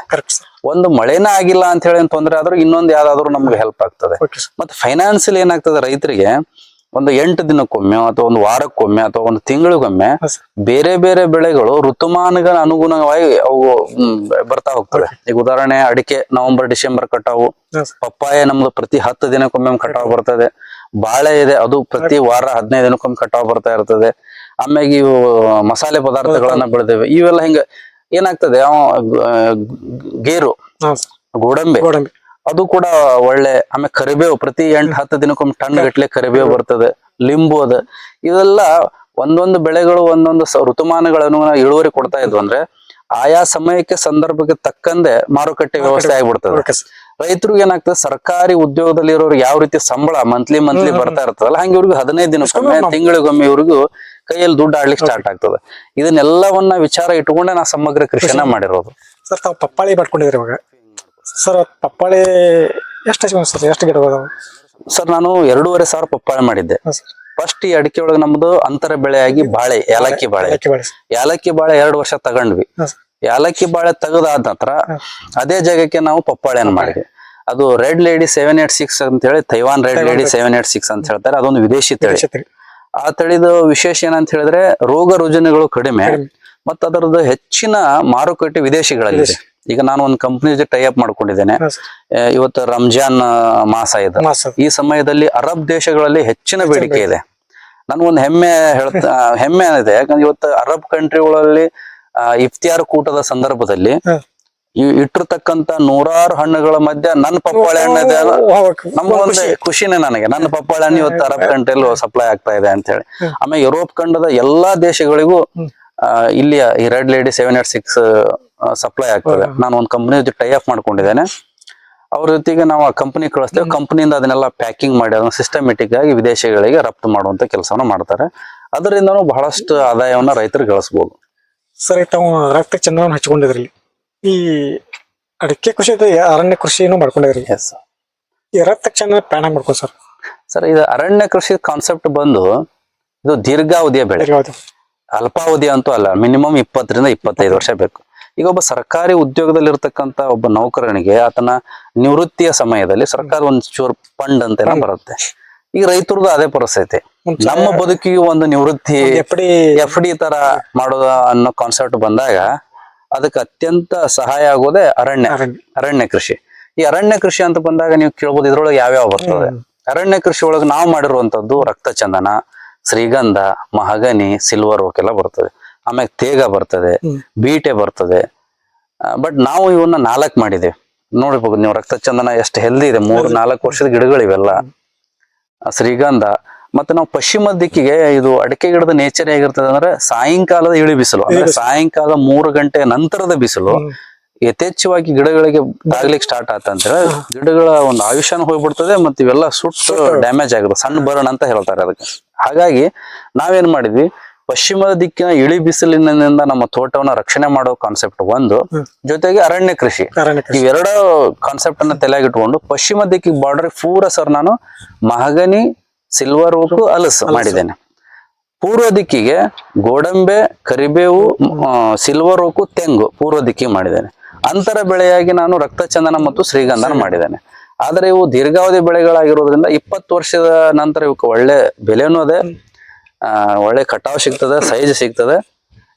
ಒಂದು ಮಳೆನೇ ಆಗಿಲ್ಲ ಅಂತ ಹೇಳಿ ತೊಂದರೆ ಆದ್ರೂ ಇನ್ನೊಂದು ಯಾವ್ದಾದ್ರು ನಮ್ಗೆ ಹೆಲ್ಪ್ ಆಗ್ತದೆ. ಮತ್ತೆ ಫೈನಾನ್ಸಿಯಲ್ ಏನಾಗ್ತದೆ ರೈತರಿಗೆ ಒಂದು ಎಂಟು ದಿನಕ್ಕೊಮ್ಮೆ ಅಥವಾ ಒಂದು ವಾರಕ್ಕೊಮ್ಮೆ ಅಥವಾ ಒಂದು ತಿಂಗಳಿಗೊಮ್ಮೆ ಬೇರೆ ಬೇರೆ ಬೆಳೆಗಳು ಋತುಮಾನಗಳ ಅನುಗುಣವಾಗಿ ಅವು ಬರ್ತಾ ಹೋಗ್ತವೆ. ಈಗ ಉದಾಹರಣೆ ಅಡಿಕೆ ನವೆಂಬರ್ ಡಿಸೆಂಬರ್ ಕಟಾವು. ಪಪ್ಪಾಯ ನಮ್ದು ಪ್ರತಿ ಹತ್ತು ದಿನಕ್ಕೊಮ್ಮೆ ಕಟಾವು ಬರ್ತದೆ. ಬಾಳೆ ಇದೆ ಅದು ಪ್ರತಿ ವಾರ ಹದಿನೈದು ದಿನಕ್ಕೊಮ್ಮೆ ಕಟಾವು ಬರ್ತಾ ಇರ್ತದೆ. ಆಮ್ಯಾಗ ಇವು ಮಸಾಲೆ ಪದಾರ್ಥಗಳನ್ನ ಬೆಳೆದೇವೆ. ಇವೆಲ್ಲ ಹಿಂಗ ಏನಾಗ್ತದೆ? ಅವ ಗೇರು ಗೋಡಂಬಿ. ಅದು ಕೂಡ ಒಳ್ಳೆ ಆಮೇಲೆ ಕರಿಬೇವು ಪ್ರತಿ ಎಂಟ್ ಹತ್ತು ದಿನಕ್ಕೊಮ್ಮೆ ಟನ್ ಗಟ್ಲೆ ಕರಿಬೇವು ಬರ್ತದೆ. ಲಿಂಬು ಅದ. ಇದೆಲ್ಲ ಒಂದೊಂದು ಬೆಳೆಗಳು ಒಂದೊಂದು ಋತುಮಾನಗಳನ್ನು ಇಳುವರಿ ಕೊಡ್ತಾ ಇದ್ವು ಅಂದ್ರೆ ಆಯಾ ಸಮಯಕ್ಕೆ ಸಂದರ್ಭಕ್ಕೆ ತಕ್ಕಂತೆ ಮಾರುಕಟ್ಟೆ ವ್ಯವಸ್ಥೆ ಆಗ್ಬಿಡ್ತದೆ. ರೈತರಿಗೆ ಏನಾಗ್ತದೆ? ಸರ್ಕಾರಿ ಉದ್ಯೋಗದಲ್ಲಿ ಇರೋರು ಯಾವ ರೀತಿ ಸಂಬಳ ಮಂತ್ಲಿ ಮಂತ್ಲಿ ಬರ್ತಾ ಇರ್ತದಲ್ಲ ಹಂಗೆ ಇವ್ರಿಗೆ ಹದಿನೈದು ದಿನಕ್ಕೊಮ್ಮೆ ತಿಂಗಳಿಗೊಮ್ಮೆ ಇವ್ರಿಗೂ ಕೈಯಲ್ಲಿ ದುಡ್ಡು ಆಡ್ಲಿಕ್ಕೆ ಸ್ಟಾರ್ಟ್ ಆಗ್ತದೆ. ಇದನ್ನೆಲ್ಲವನ್ನ ವಿಚಾರ ಇಟ್ಟುಕೊಂಡೆ ನಾ ಸಮಗ್ರ ಕೃಷಿನ ಮಾಡಿರೋದು. ಸರ್ ತಾವು ಪಪ್ಪಾಳಿ ಮಾಡ್ಕೊಂಡಿದ್ರಿ ಇವಾಗ. ಸರ್ ಪಪ್ಪಾಳಿ ಎಷ್ಟು ಸರ್ ಎಷ್ಟು ಗಿಡ ಸರ್ ನಾನು ಎರಡೂವರೆ ಸಾವಿರ ಪಪ್ಪಾಳೆ ಮಾಡಿದ್ದೆ. ಫಸ್ಟ್ ಈ ಅಡಿಕೆ ಒಳಗೆ ನಮ್ದು ಅಂತರ ಬೆಳೆಯಾಗಿ ಬಾಳೆ ಏಲಕ್ಕಿ ಬಾಳೆ. ಏಲಕ್ಕಿ ಬಾಳೆ. ಯಾಲಕ್ಕಿ ಬಾಳೆ ಎರಡು ವರ್ಷ ತಗೊಂಡ್ವಿ. ಯಾಲಕ್ಕಿ ಏಲಕ್ಕಿ ಬಾಳೆ ತೆಗೆದಾದ ನಂತರ ಅದೇ ಜಾಗಕ್ಕೆ ನಾವು ಪಪ್ಪಾಳೆಯನ್ನು ಮಾಡಿದ್ವಿ. ಅದು red lady seven eight six ಅಂತ ಹೇಳಿ Taiwan red lady seven eight six ಅಂತ ಹೇಳ್ತಾರೆ. ಅದೊಂದು ವಿದೇಶಿ ತಳಿ. ಆ ತಳಿದ ವಿಶೇಷ ಏನಂತ ಹೇಳಿದ್ರೆ ರೋಗ ರುಜಿನಗಳು ಕಡಿಮೆ ಮತ್ತ ಅದರದ್ದು ಹೆಚ್ಚಿನ ಮಾರುಕಟ್ಟೆ ವಿದೇಶಿಗಳಲ್ಲಿ ಈಗ ನಾನು ಒಂದು ಕಂಪ್ನಿ ಜೊತೆ ಟೈ ಅಪ್ ಮಾಡ್ಕೊಂಡಿದ್ದೇನೆ. ಇವತ್ತು ರಂಜಾನ್ ಮಾಸ ಇದೆ. ಈ ಸಮಯದಲ್ಲಿ ಅರಬ್ ದೇಶಗಳಲ್ಲಿ ಹೆಚ್ಚಿನ ಬೇಡಿಕೆ ಇದೆ. ನನ್ಗೊಂದು ಹೆಮ್ಮೆ ಹೇಳ್ತಾ ಹೆಮ್ಮೆ ಇದೆ ಯಾಕಂದ್ರೆ ಇವತ್ತು ಅರಬ್ ಕಂಟ್ರಿಗಳಲ್ಲಿ ಇಫ್ತಿಯಾರ್ ಕೂಟದ ಸಂದರ್ಭದಲ್ಲಿ. ಈ ಇಟ್ಟಿರ್ತಕ್ಕಂತ ನೂರಾರು ಹಣ್ಣುಗಳ ಮಧ್ಯೆ ನನ್ನ ಪಪ್ಪಾಳೆ ಹಣ್ಣು ಇದೆ ಅಲ್ಲ, ನಮ್ಗೊಂದು ಖುಷಿನೇ ನನಗೆ. ನನ್ನ ಪಪ್ಪಾಳೆ ಹಣ್ಣು ಇವತ್ತು ಅರಬ್ ಕಂಟ್ರಿಯಲ್ಲಿ ಸಪ್ಲೈ ಆಗ್ತಾ ಇದೆ ಅಂತ ಹೇಳಿ. ಆಮೇಲೆ ಯುರೋಪ್ ಖಂಡದ ಎಲ್ಲಾ ದೇಶಗಳಿಗೂ. ಆ, ಇಲ್ಲಿಯ ಈ red lady seven eight six supply ಆಗ್ತದೆ. ನಾನು ಒಂದು ಕಂಪನಿ ಜೊತೆ ಟೈ ಅಪ್ ಮಾಡ್ಕೊಂಡಿದ್ದೇನೆ. ಅವ್ರ ಜೊತೆಗೆ ನಾವು ಆ ಕಂಪ್ನಿ ಕಳಿಸ್ತೇವೆ. ಕಂಪನಿಯಿಂದ ಅದನ್ನೆಲ್ಲ ಪ್ಯಾಕಿಂಗ್ ಮಾಡಿ ಅದನ್ನ ಸಿಸ್ಟಮೆಟಿಕ್ ಆಗಿ ವಿದೇಶಗಳಿಗೆ ರಫ್ತು ಮಾಡುವಂತ ಕೆಲಸವನ್ನು ಮಾಡ್ತಾರೆ. ಅದರಿಂದನೂ ಬಹಳಷ್ಟು ಆದಾಯವನ್ನ ರೈತರು ಗಳಿಸಬಹುದು ಸರಿ ತಾವು ರಕ್ತ ಚಂದ್ರವನ್ನು ಹಚ್ಕೊಂಡಿದ್ರಿ. ಈ ಅಡಿಕೆ ಕೃಷಿ ಅರಣ್ಯ ಕೃಷಿಯನ್ನು ಮಾಡ್ಕೊಂಡಿದ್ರಿ ಎಸ್ ಈ ತಕ್ಷಣ ಪ್ಯಾನ್ ಮಾಡ್ಕೊಂಡು ಸರ್. ಸರ್ ಇದು ಅರಣ್ಯ ಕೃಷಿ ಕಾನ್ಸೆಪ್ಟ್ ಬಂದು ಇದು ದೀರ್ಘಾವಧಿಯ ಬೆಳೆ. ಅಲ್ಪಾವಧಿ ಅಂತೂ ಅಲ್ಲ ಮಿನಿಮಮ್ ಇಪ್ಪತ್ತರಿಂದ ಇಪ್ಪತ್ತೈದು ವರ್ಷ ಬೇಕು. ಈಗ ಒಬ್ಬ ಸರ್ಕಾರಿ ಉದ್ಯೋಗದಲ್ಲಿ ಇರತಕ್ಕಂತ ಒಬ್ಬ ನೌಕರನಿಗೆ ಆತನ ನಿವೃತ್ತಿಯ ಸಮಯದಲ್ಲಿ ಸರ್ಕಾರ ಒಂದು ಚೂರ್ ಫಂಡ್ ಅಂತ ಏನೋ ಬರುತ್ತೆ. ಈಗ ರೈತರದ್ದು ಅದೇ ಪರಿಸ್ಥಿತಿ. ನಮ್ಮ ಬದುಕಿಗೆ ಒಂದು ನಿವೃತ್ತಿ ಎಫ್ ಡಿ ತರ ಮಾಡೋದ ಅನ್ನೋ ಕಾನ್ಸೆಪ್ಟ್ ಬಂದಾಗ ಅದಕ್ಕೆ ಅತ್ಯಂತ ಸಹಾಯ ಆಗೋದೇ ಅರಣ್ಯ ಅರಣ್ಯ. ಕೃಷಿ. ಈ ಅರಣ್ಯ ಕೃಷಿ ಅಂತ ಬಂದಾಗ ನೀವು ಕೇಳ್ಬೋದು ಇದ್ರೊಳಗೆ ಯಾವ್ಯಾವ ಬರ್ತದೆ ಅರಣ್ಯ ಕೃಷಿ ಒಳಗೆ ನಾವು ಮಾಡಿರುವಂತದ್ದು ರಕ್ತ ಚಂದನ ಶ್ರೀಗಂಧ ಮಹಗನಿ ಸಿಲ್ವರ್ ಓಕ್ ಎಲ್ಲ ಬರ್ತದೆ. ಆಮೇಲೆ ತೇಗ ಬರ್ತದೆ ಬೀಟೆ ಬರ್ತದೆ. ಬಟ್ ನಾವು ಇವನ್ನ ನಾಲ್ಕು ಮಾಡಿದ್ದೇವೆ ನೋಡ್ಬೇಕು ನೀವು ರಕ್ತ ಚಂದನ ಎಷ್ಟು ಹೆಲ್ದಿ ಇದೆ. ಮೂರು ನಾಲ್ಕು ವರ್ಷದ ಗಿಡಗಳಿವೆಲ್ಲ. ಶ್ರೀಗಂಧ ಮತ್ತೆ ನಾವು ಪಶ್ಚಿಮ ದಿಕ್ಕಿಗೆ ಇದು ಅಡಿಕೆ ಗಿಡದ ನೇಚರ್ ಹೇಗಿರ್ತದೆ ಅಂದ್ರೆ ಸಾಯಂಕಾಲದ ಇಳಿ ಬಿಸಿಲು ಅಂದ್ರೆ ಸಾಯಂಕಾಲ ಮೂರು ಗಂಟೆ ನಂತರದ ಬಿಸಿಲು. ಯಥೇಚ್ಛವಾಗಿ ಗಿಡಗಳಿಗೆ ಆಗ್ಲಿಕ್ಕೆ ಸ್ಟಾರ್ಟ್ ಆತಂದ್ರೆ ಗಿಡಗಳ ಒಂದು ಆಯುಷ್ಯನ ಹೋಗ್ಬಿಡ್ತದೆ ಮತ್ತೆ ಇವೆಲ್ಲ ಸುಟ್ಟು ಡ್ಯಾಮೇಜ್ ಆಗುತ್ತೆ ಸಣ್ಣ ಬರಣ ಅಂತ ಹೇಳ್ತಾರೆ ಅದಕ್ಕೆ. ಹಾಗಾಗಿ ನಾವೇನ್ ಮಾಡಿದ್ವಿ ಪಶ್ಚಿಮದ ದಿಕ್ಕಿನ ಇಳಿ ಬಿಸಿಲಿನಿಂದ ನಮ್ಮ ತೋಟವನ್ನ ರಕ್ಷಣೆ ಮಾಡೋ ಕಾನ್ಸೆಪ್ಟ್ ಒಂದು ಜೊತೆಗೆ ಅರಣ್ಯ ಕೃಷಿ. ಇವೆರಡೋ ಕೃಷಿ. ಇವೆರಡು ಕಾನ್ಸೆಪ್ಟ್ ಅನ್ನ ತಲೆಯಾಗಿಟ್ಕೊಂಡು ಪಶ್ಚಿಮ ದಿಕ್ಕಿಗೆ ಬಾರ್ಡರ್ ಪೂರ ಸರ್ ನಾನು ಮಹಗನಿ ಸಿಲ್ವರ್ ಓಕು ಅಲಸು ಮಾಡಿದ್ದೇನೆ. ಪೂರ್ವ ದಿಕ್ಕಿಗೆ ಗೋಡಂಬೆ ಕರಿಬೇವು ಸಿಲ್ವರ್ ಓಕು ತೆಂಗು ಪೂರ್ವ ದಿಕ್ಕಿಗೆ ಮಾಡಿದ್ದೇನೆ. ಅಂತರ ಬೆಳೆಯಾಗಿ ನಾನು ರಕ್ತಚಂದನ ಮತ್ತು ಶ್ರೀಗಂಧನ ಮಾಡಿದ್ದೇನೆ. ಆದರೆ ಇವು ದೀರ್ಘಾವಧಿ ಬೆಳೆಗಳಾಗಿರೋದ್ರಿಂದ ಇಪ್ಪತ್ತು ವರ್ಷದ ನಂತರ ಇವಕ್ಕೆ ಒಳ್ಳೆ ಬೆಲೆನೂ ಅದೇ. ಆ, ಒಳ್ಳೆ ಕಟಾವ್ ಸಿಗ್ತದೆ ಸೈಜ್ ಸಿಗ್ತದೆ.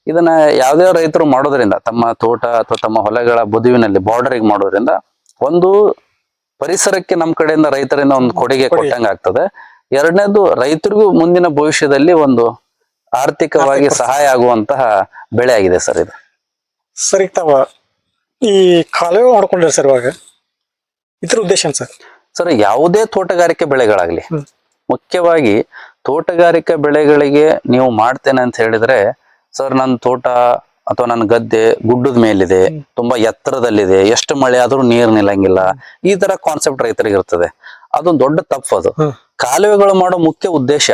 ಇದನ್ನ ಯಾವುದೇ ರೈತರು ಮಾಡೋದ್ರಿಂದ ತಮ್ಮ ತೋಟ ಅಥವಾ ತಮ್ಮ ಹೊಲಗಳ ಬದುವಿನಲ್ಲಿ ಬಾರ್ಡರಿಗೆ ಮಾಡೋದ್ರಿಂದ ಒಂದು ಪರಿಸರಕ್ಕೆ ನಮ್ಮ ಕಡೆಯಿಂದ ರೈತರಿಂದ ಒಂದು ಕೊಡುಗೆ ಕೊಟ್ಟಂಗ ಆಗ್ತದೆ ಎರಡನೇದು ರೈತರಿಗೂ ಮುಂದಿನ ಭವಿಷ್ಯದಲ್ಲಿ ಒಂದು ಆರ್ಥಿಕವಾಗಿ ಸಹಾಯ ಆಗುವಂತಹ ಬೆಳೆ ಆಗಿದೆ ಸರ್ ಇದು. ಸರಿ ತಾವ ಈ ಕಾಲುವೆ ಮಾಡ್ಕೊಂಡಿರ ಸರ್ ಇವಾಗ? ಇದ್ರ ಉದ್ದೇಶ ಸರ್? ಸರ್ ಯಾವುದೇ ತೋಟಗಾರಿಕೆ ಬೆಳೆಗಳಾಗ್ಲಿ ಮುಖ್ಯವಾಗಿ ತೋಟಗಾರಿಕೆ ಬೆಳೆಗಳಿಗೆ ನೀವು ಮಾಡ್ತೇನೆ ಅಂತ ಹೇಳಿದ್ರೆ ಸರ್ ನನ್ನ ತೋಟ ಅಥವಾ ನನ್ನ ಗದ್ದೆ ಗುಡ್ಡದ ಮೇಲಿದೆ ತುಂಬಾ ಎತ್ತರದಲ್ಲಿದೆ ಎಷ್ಟು ಮಳೆ ಆದ್ರೂ ನೀರ್ ನಿಲ್ಲಂಗಿಲ್ಲ ಈ ತರ ಕಾನ್ಸೆಪ್ಟ್ ರೈತರಿಗೆ ಇರ್ತದೆ. ಅದೊಂದು ದೊಡ್ಡ ತಪ್ಪು ಅದು. ಕಾಲುವೆಗಳು ಮಾಡೋ ಮುಖ್ಯ ಉದ್ದೇಶ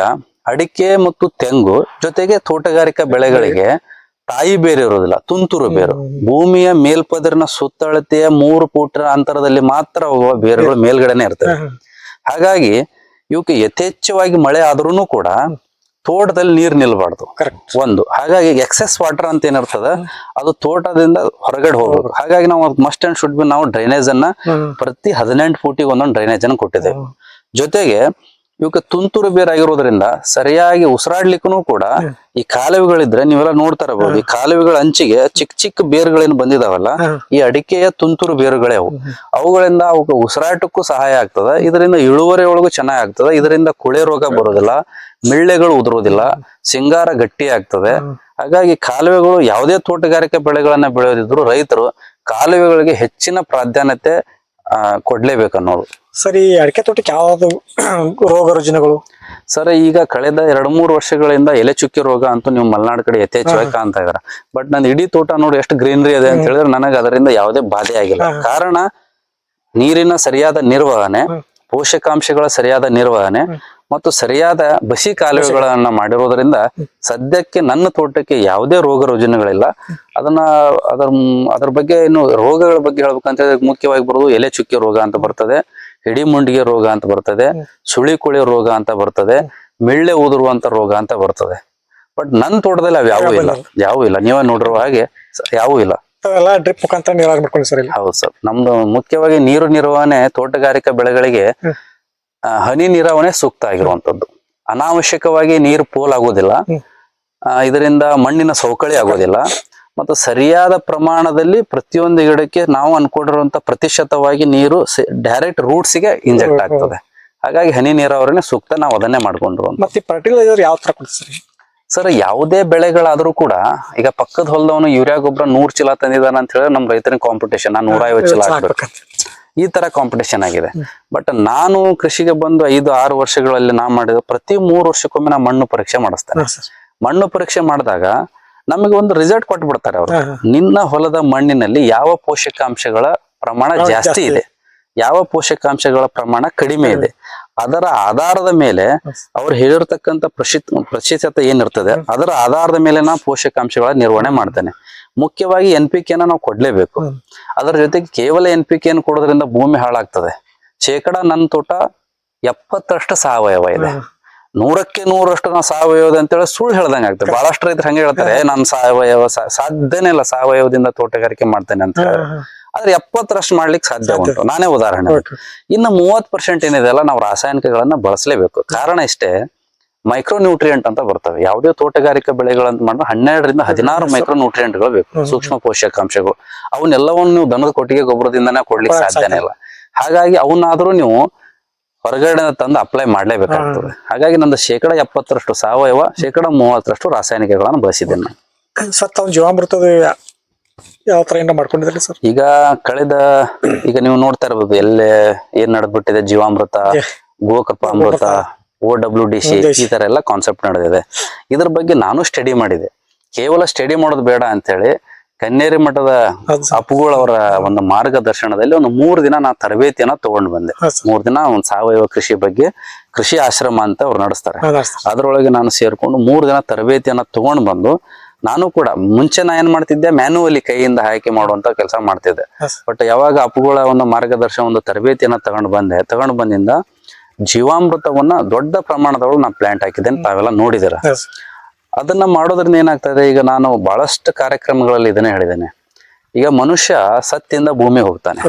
ಅಡಿಕೆ ಮತ್ತು ತೆಂಗು ಜೊತೆಗೆ ತೋಟಗಾರಿಕಾ ಬೆಳೆಗಳಿಗೆ ತಾಯಿ ಬೇರು ಇರೋದಿಲ್ಲ ತುಂತುರು ಬೇರು. ಭೂಮಿಯ ಮೇಲ್ಪದರಿನ ಸುತ್ತಳತೆಯ ಮೂರು ಫೂಟ್ ಅಂತರದಲ್ಲಿ ಮಾತ್ರ ಹೋಗುವ ಬೇರುಗಳು ಮೇಲ್ಗಡೆನೆ ಇರ್ತವೆ. ಹಾಗಾಗಿ ಇವಕ್ಕೆ ಯಥೇಚ್ಛವಾಗಿ ಮಳೆ ಆದ್ರೂ ಕೂಡ ತೋಟದಲ್ಲಿ ನೀರ್ ನಿಲ್ಬಾರ್ದು. ಕರೆಕ್ಟ್ ಒಂದು. ಹಾಗಾಗಿ ಎಕ್ಸೆಸ್ ವಾಟರ್ ಅಂತ ಏನಿರ್ತದ ಅದು ತೋಟದಿಂದ ಹೊರಗಡೆ ಹೋಗ್ಬೇಕು. ಹಾಗಾಗಿ ನಾವು ಮಸ್ಟ್ ಅಂಡ್ ಶುಡ್ ಬಿ ನಾವು ಡ್ರೈನೇಜ್ ಅನ್ನ ಪ್ರತಿ ಹದಿನೆಂಟು ಫೂಟಿಗೆ ಒಂದೊಂದು ಡ್ರೈನೇಜ್ ಅನ್ನು ಕೊಟ್ಟಿದ್ದೇವೆ. ಜೊತೆಗೆ ಇವಕ್ಕೆ ತುಂತುರು ಬೇರಾಗಿರೋದ್ರಿಂದ ಸರಿಯಾಗಿ ಉಸಿರಾಡ್ಲಿಕ್ಕೂ ಕೂಡ ಈ ಕಾಲುವೆಗಳಿದ್ರೆ ನೀವೆಲ್ಲ ನೋಡ್ತಾ ಇರಬಹುದು. ಈ ಕಾಲುವೆಗಳ ಅಂಚಿಗೆ ಚಿಕ್ಕ ಚಿಕ್ಕ ಬೇರುಗಳೇನು ಬಂದಿದಾವಲ್ಲ ಈ ಅಡಿಕೆಯ ತುಂತುರು ಬೇರುಗಳೇ ಅವು. ಅವುಗಳಿಂದ ಅವಕ್ಕೆ ಉಸಿರಾಟಕ್ಕೂ ಸಹಾಯ ಆಗ್ತದ. ಇದರಿಂದ ಇಳುವರಿ ಒಳಗೂ ಚೆನ್ನಾಗಿ ಆಗ್ತದ ಇದರಿಂದ ಕೊಳೆ ರೋಗ ಬರೋದಿಲ್ಲ ಮಿಳ್ಳೆಗಳು ಉದುರೋದಿಲ್ಲ ಸಿಂಗಾರ ಗಟ್ಟಿ ಆಗ್ತದೆ. ಹಾಗಾಗಿ ಕಾಲುವೆಗಳು ಯಾವುದೇ ತೋಟಗಾರಿಕೆ ಬೆಳೆಗಳನ್ನ ಬೆಳೆಯೋದಿದ್ರು ರೈತರು ಕಾಲುವೆಗಳಿಗೆ ಹೆಚ್ಚಿನ ಪ್ರಾಧಾನ್ಯತೆ ಕೊಡ್ಲೇಬೇಕು ಅನ್ನೋದು. ಸರಿ ಈ ಅಡಿಕೆ ತೋಟಕ್ಕೆ ಯಾವ್ದು ರೋಗ ರುಜಿನಗಳು? ಸರ್ ಈಗ ಕಳೆದ ಎರಡ್ ಮೂರು ವರ್ಷಗಳಿಂದ ಎಲೆ ಚುಕ್ಕಿ ರೋಗ ಅಂತೂ ನೀವು ಮಲ್ನಾಡ್ ಕಡೆ ಯಥೇಚ್ಛವಾಗಿ ಕಾಣ್ತಾ ಇದಾರೆ. ಬಟ್ ನನ್ನ ಇಡೀ ತೋಟ ನೋಡಿ ಎಷ್ಟು ಗ್ರೀನರಿ ಇದೆ ಅಂತ ಹೇಳಿದ್ರೆ ನನಗೆ ಅದರಿಂದ ಯಾವುದೇ ಬಾಧೆ ಆಗಿಲ್ಲ. ಕಾರಣ ನೀರಿನ ಸರಿಯಾದ ನಿರ್ವಹಣೆ ಪೋಷಕಾಂಶಗಳ ಸರಿಯಾದ ನಿರ್ವಹಣೆ. ಮತ್ತು ಸರಿಯಾದ ಬಸಿ ಕಾಲುವೆಗಳನ್ನ ಮಾಡಿರೋದ್ರಿಂದ ಸದ್ಯಕ್ಕೆ ನನ್ನ ತೋಟಕ್ಕೆ ಯಾವುದೇ ರೋಗ ರುಜಿನಗಳಿಲ್ಲ. ಅದನ್ನ ಅದರ ಅದ್ರ ಬಗ್ಗೆ ಇನ್ನು ರೋಗಗಳ ಬಗ್ಗೆ ಹೇಳ್ಬೇಕಂತ ಹೇಳಿದ್ರೆ ಮುಖ್ಯವಾಗಿ ಬರೋದು ಎಲೆ ಚುಕ್ಕಿ ರೋಗ ಅಂತ ಬರ್ತದೆ ಹಿಡಿಮುಂಡಿಗೆ ರೋಗ ಅಂತ ಬರ್ತದೆ ಸುಳಿ ಕುಳಿ ರೋಗ ಅಂತ ಬರ್ತದೆ ಮಿಳ್ಳೆ ಉದುರುವಂತ ರೋಗ ಅಂತ ಬರ್ತದೆ. ಬಟ್ ನನ್ನ ತೋಟದಲ್ಲಿ ಅವು ಯಾವೂ ಇಲ್ಲ ಯಾವೂ ಇಲ್ಲ. ನೀವೇ ನೋಡಿರುವ ಹಾಗೆ ಯಾವೂ ಇಲ್ಲ. ಡ್ರಿಪ್ ಮುಖಾಂತರ ನೀರಾಗ ಹೌದು ಸರ್. ನಮ್ದು ಮುಖ್ಯವಾಗಿ ನೀರು ನಿರ್ವಹಣೆ ತೋಟಗಾರಿಕಾ ಬೆಳೆಗಳಿಗೆ ಹನಿ ನೀರಾವಣೆ ಸೂಕ್ತ ಆಗಿರುವಂತದ್ದು ಅನಾವಶ್ಯಕವಾಗಿ ನೀರು ಪೋಲ್ ಆಗೋದಿಲ್ಲ. ಇದರಿಂದ ಮಣ್ಣಿನ ಸವಕಳಿ ಆಗೋದಿಲ್ಲ. ಮತ್ತು ಸರಿಯಾದ ಪ್ರಮಾಣದಲ್ಲಿ ಪ್ರತಿಯೊಂದು ಗಿಡಕ್ಕೆ ನಾವು ಅನ್ಕೊಂಡಿರುವಂತ ಪ್ರತಿಶತವಾಗಿ ನೀರು ಡೈರೆಕ್ಟ್ ರೂಟ್ಸ್ಗೆ ಇಂಜೆಕ್ಟ್ ಆಗ್ತದೆ. ಹಾಗಾಗಿ ಹನಿ ನೀರಾವರಿನೇ ಸೂಕ್ತ ನಾವು ಅದನ್ನೇ ಮಾಡ್ಕೊಂಡ್ರು ಮತ್ತೆ ಫರ್ಟಿಲೈಸರ್ ಯಾವ ತರ ಕೊಡ್ತೀರಿ? ಸರ್ ಯಾವುದೇ ಬೆಳೆಗಳಾದ್ರೂ ಕೂಡ ಈಗ ಪಕ್ಕದ ಹೊಲದವನು ಯೂರಿಯಾ ಗೊಬ್ಬರ ನೂರ್ ಚೀಲ ತಂದಿದ್ದಾನೆ ಅಂತ ಹೇಳಿದ್ರೆ ನಮ್ಮ ರೈತರಿಗೆ ಕಾಂಪಿಟೇಷನ್ ನೂರ ಐವತ್ತು ಚೀಲ ಹಾಕ್ಬೇಕು. ಈ ತರ ಕಾಂಪಿಟೇಷನ್ ಆಗಿದೆ. ಬಟ್ ನಾನು ಕೃಷಿಗೆ ಬಂದು ಐದು ಆರು ವರ್ಷಗಳಲ್ಲಿ ನಾ ಮಾಡಿದ ಪ್ರತಿ ಮೂರು ವರ್ಷಕ್ಕೊಮ್ಮೆ ನಾ ಮಣ್ಣು ಪರೀಕ್ಷೆ ಮಾಡಿಸ್ತೇನೆ. ಮಣ್ಣು ಪರೀಕ್ಷೆ ಮಾಡಿದಾಗ ನಮಗೆ ಒಂದು ರಿಸಲ್ಟ್ ಕೊಟ್ಬಿಡ್ತಾರೆ ಅವರು. ನಿನ್ನ ಹೊಲದ ಮಣ್ಣಿನಲ್ಲಿ ಯಾವ ಪೋಷಕಾಂಶಗಳ ಪ್ರಮಾಣ ಜಾಸ್ತಿ ಇದೆ? ಯಾವ ಪೋಷಕಾಂಶಗಳ ಪ್ರಮಾಣ ಕಡಿಮೆ ಇದೆ? ಅದರ ಆಧಾರದ ಮೇಲೆ ಅವ್ರು ಹೇಳಿರ್ತಕ್ಕಂಥ ಪ್ರಶಿತ್ ಪ್ರಶಿತತೆ ಏನಿರ್ತದೆ ಅದರ ಆಧಾರದ ಮೇಲೆ ನಾ ಪೋಷಕಾಂಶಗಳ ನಿರ್ವಹಣೆ ಮಾಡ್ತೇನೆ. ಮುಖ್ಯವಾಗಿ ಎನ್ ಪಿ ಕೆನ ನಾವು ಕೊಡ್ಲೇಬೇಕು. ಅದರ ಜೊತೆಗೆ ಕೇವಲ ಎನ್ ಪಿ ಕೆನ್ ಕೊಡೋದ್ರಿಂದ ಭೂಮಿ ಹಾಳಾಗ್ತದೆ. ಶೇಕಡ ನನ್ನ ತೋಟ ಎಪ್ಪತ್ತರಷ್ಟು ಸಾವಯವ ಇದೆ. ನೂರಕ್ಕೆ ನೂರಷ್ಟು ನಾವು ಸಾವಯವದ ಅಂತೇಳಿ ಸುಳ್ಳು ಹೇಳ್ದಂಗೆ ಆಗ್ತದೆ. ಬಹಳಷ್ಟು ರೈತರು ಹಂಗೆ ಹೇಳ್ತಾರೆ ನನ್ ಸಾವಯವ ಸಾಧ್ಯನೇ ಇಲ್ಲ ಸಾವಯವದಿಂದ ತೋಟಗಾರಿಕೆ ಮಾಡ್ತೇನೆ ಅಂತ ಹೇಳಿ. ಆದ್ರೆ ಎಪ್ಪತ್ತರಷ್ಟು ಮಾಡ್ಲಿಕ್ಕೆ ಸಾಧ್ಯ ಉಂಟು. ನಾನೇ ಉದಾಹರಣೆ. ಇನ್ನು ಮೂವತ್ ಪರ್ಸೆಂಟ್ ಏನಿದೆ ಅಲ್ಲ ನಾವು ರಾಸಾಯನಿಕಗಳನ್ನ ಬಳಸಲೇಬೇಕು. ಕಾರಣ ಇಷ್ಟೇ ಮೈಕ್ರೋ ನ್ಯೂಟ್ರಿಯೆಂಟ್ ಅಂತ ಬರ್ತವೆ. ಯಾವುದೇ ತೋಟಗಾರಿಕಾ ಬೆಳೆಗಳಂತ ಮಾಡಿದ್ರೆ ಹನ್ನೆರಡರಿಂದ ಹದಿನಾರು ಮೈಕ್ರೋ ನ್ಯೂಟ್ರಿಯೆಂಟ್ಗಳು ಬೇಕು ಸೂಕ್ಷ್ಮ ಪೋಷಕಾಂಶಗಳು. ಅವನ್ನೆಲ್ಲವನ್ನು ನೀವು ದನದ ಕೊಟ್ಟಿಗೆ ಗೊಬ್ಬರದಿಂದನೇ ಕೊಡ್ಲಿಕ್ಕೆ ಸಾಧ್ಯನೇ ಇಲ್ಲ. ಹಾಗಾಗಿ ಅವನ್ನಾದ್ರೂ ನೀವು ಹೊರಗಡೆ ತಂದು ಅಪ್ಲೈ ಮಾಡ್ಲೇಬೇಕಾಗ್ತದೆ. ಹಾಗಾಗಿ ನಂದು ಶೇಕಡ ಎಪ್ಪತ್ತರಷ್ಟು ಸಾವಯವ ಶೇಕಡ ಮೂವತ್ತರಷ್ಟು ರಾಸಾಯನಿಕಗಳನ್ನು ಬಳಸಿದ್ದೇನೆ ನಾನು. ಸರ್ ತಾವು ಜೀವಾಮೃತದ ಯಾವ ತರ ಏನಾರ ಮಾಡ್ಕೊಂಡಿದ್ರಿ ಸರ್? ಈಗ ಕಳೆದ ಈಗ ನೀವು ನೋಡ್ತಾ ಇರ್ಬೋದು ಎಲ್ಲೇ ಏನ್ ನಡೆದ್ಬಿಟ್ಟಿದೆ ಜೀವಾಮೃತ ಗೋಕಪ್ಪ ಅಮೃತ ಓ ಡಬ್ಲ್ಯೂ ಡಿ ಸಿ ಈ ತರ ಎಲ್ಲ ಕಾನ್ಸೆಪ್ಟ್ ನಡೆದಿದೆ. ಇದ್ರ ಬಗ್ಗೆ ನಾನು ಸ್ಟಡಿ ಮಾಡಿದೆ. ಕೇವಲ ಸ್ಟಡಿ ಮಾಡೋದು ಬೇಡ ಅಂತ ಹೇಳಿ ಕನ್ನೇರಿ ಮಠದ ಅಪ್ಪುಗಳವರ ಒಂದು ಮಾರ್ಗದರ್ಶನದಲ್ಲಿ ಒಂದು ಮೂರು ದಿನ ನಾ ತರಬೇತಿಯನ್ನ ತಗೊಂಡ್ ಬಂದೆ. ಮೂರ್ ದಿನ ಒಂದು ಸಾವಯವ ಕೃಷಿ ಬಗ್ಗೆ ಕೃಷಿ ಆಶ್ರಮ ಅಂತ ಅವ್ರು ನಡೆಸ್ತಾರೆ. ಅದರೊಳಗೆ ನಾನು ಸೇರ್ಕೊಂಡು ಮೂರು ದಿನ ತರಬೇತಿಯನ್ನ ತಗೊಂಡ್ ಬಂದು ನಾನು ಕೂಡ ಮುಂಚೆ ನಾ ಏನ್ ಮಾಡ್ತಿದ್ದೆ ಮ್ಯಾನುವಲಿ ಕೈಯಿಂದ ಆಯ್ಕೆ ಮಾಡುವಂತ ಕೆಲಸ ಮಾಡ್ತಿದ್ದೆ. ಬಟ್ ಯಾವಾಗ ಅಪ್ಪುಗಳ ಒಂದು ಮಾರ್ಗದರ್ಶನ ಒಂದು ತರಬೇತಿಯನ್ನ ತಗೊಂಡ್ ಬಂದೆ ತಗೊಂಡ್ ಬಂದಿಂದ ಜೀವಾಮೃತವನ್ನ ದೊಡ್ಡ ಪ್ರಮಾಣದೊಳಗೆ ನಾ ಪ್ಲಾಂಟ್ ಹಾಕಿದ್ದೇನೆ ತಾವೆಲ್ಲ ನೋಡಿದಿರ ಅದನ್ನ ಮಾಡೋದ್ರಿಂದ ಏನಾಗ್ತದೆ ಈಗ ನಾನು ಬಹಳಷ್ಟು ಕಾರ್ಯಕ್ರಮಗಳಲ್ಲಿ ಇದನ್ನೇ ಹೇಳಿದ್ದೇನೆ. ಈಗ ಮನುಷ್ಯ ಸತ್ತಿಂದ ಭೂಮಿ ಹೋಗ್ತಾನೆ.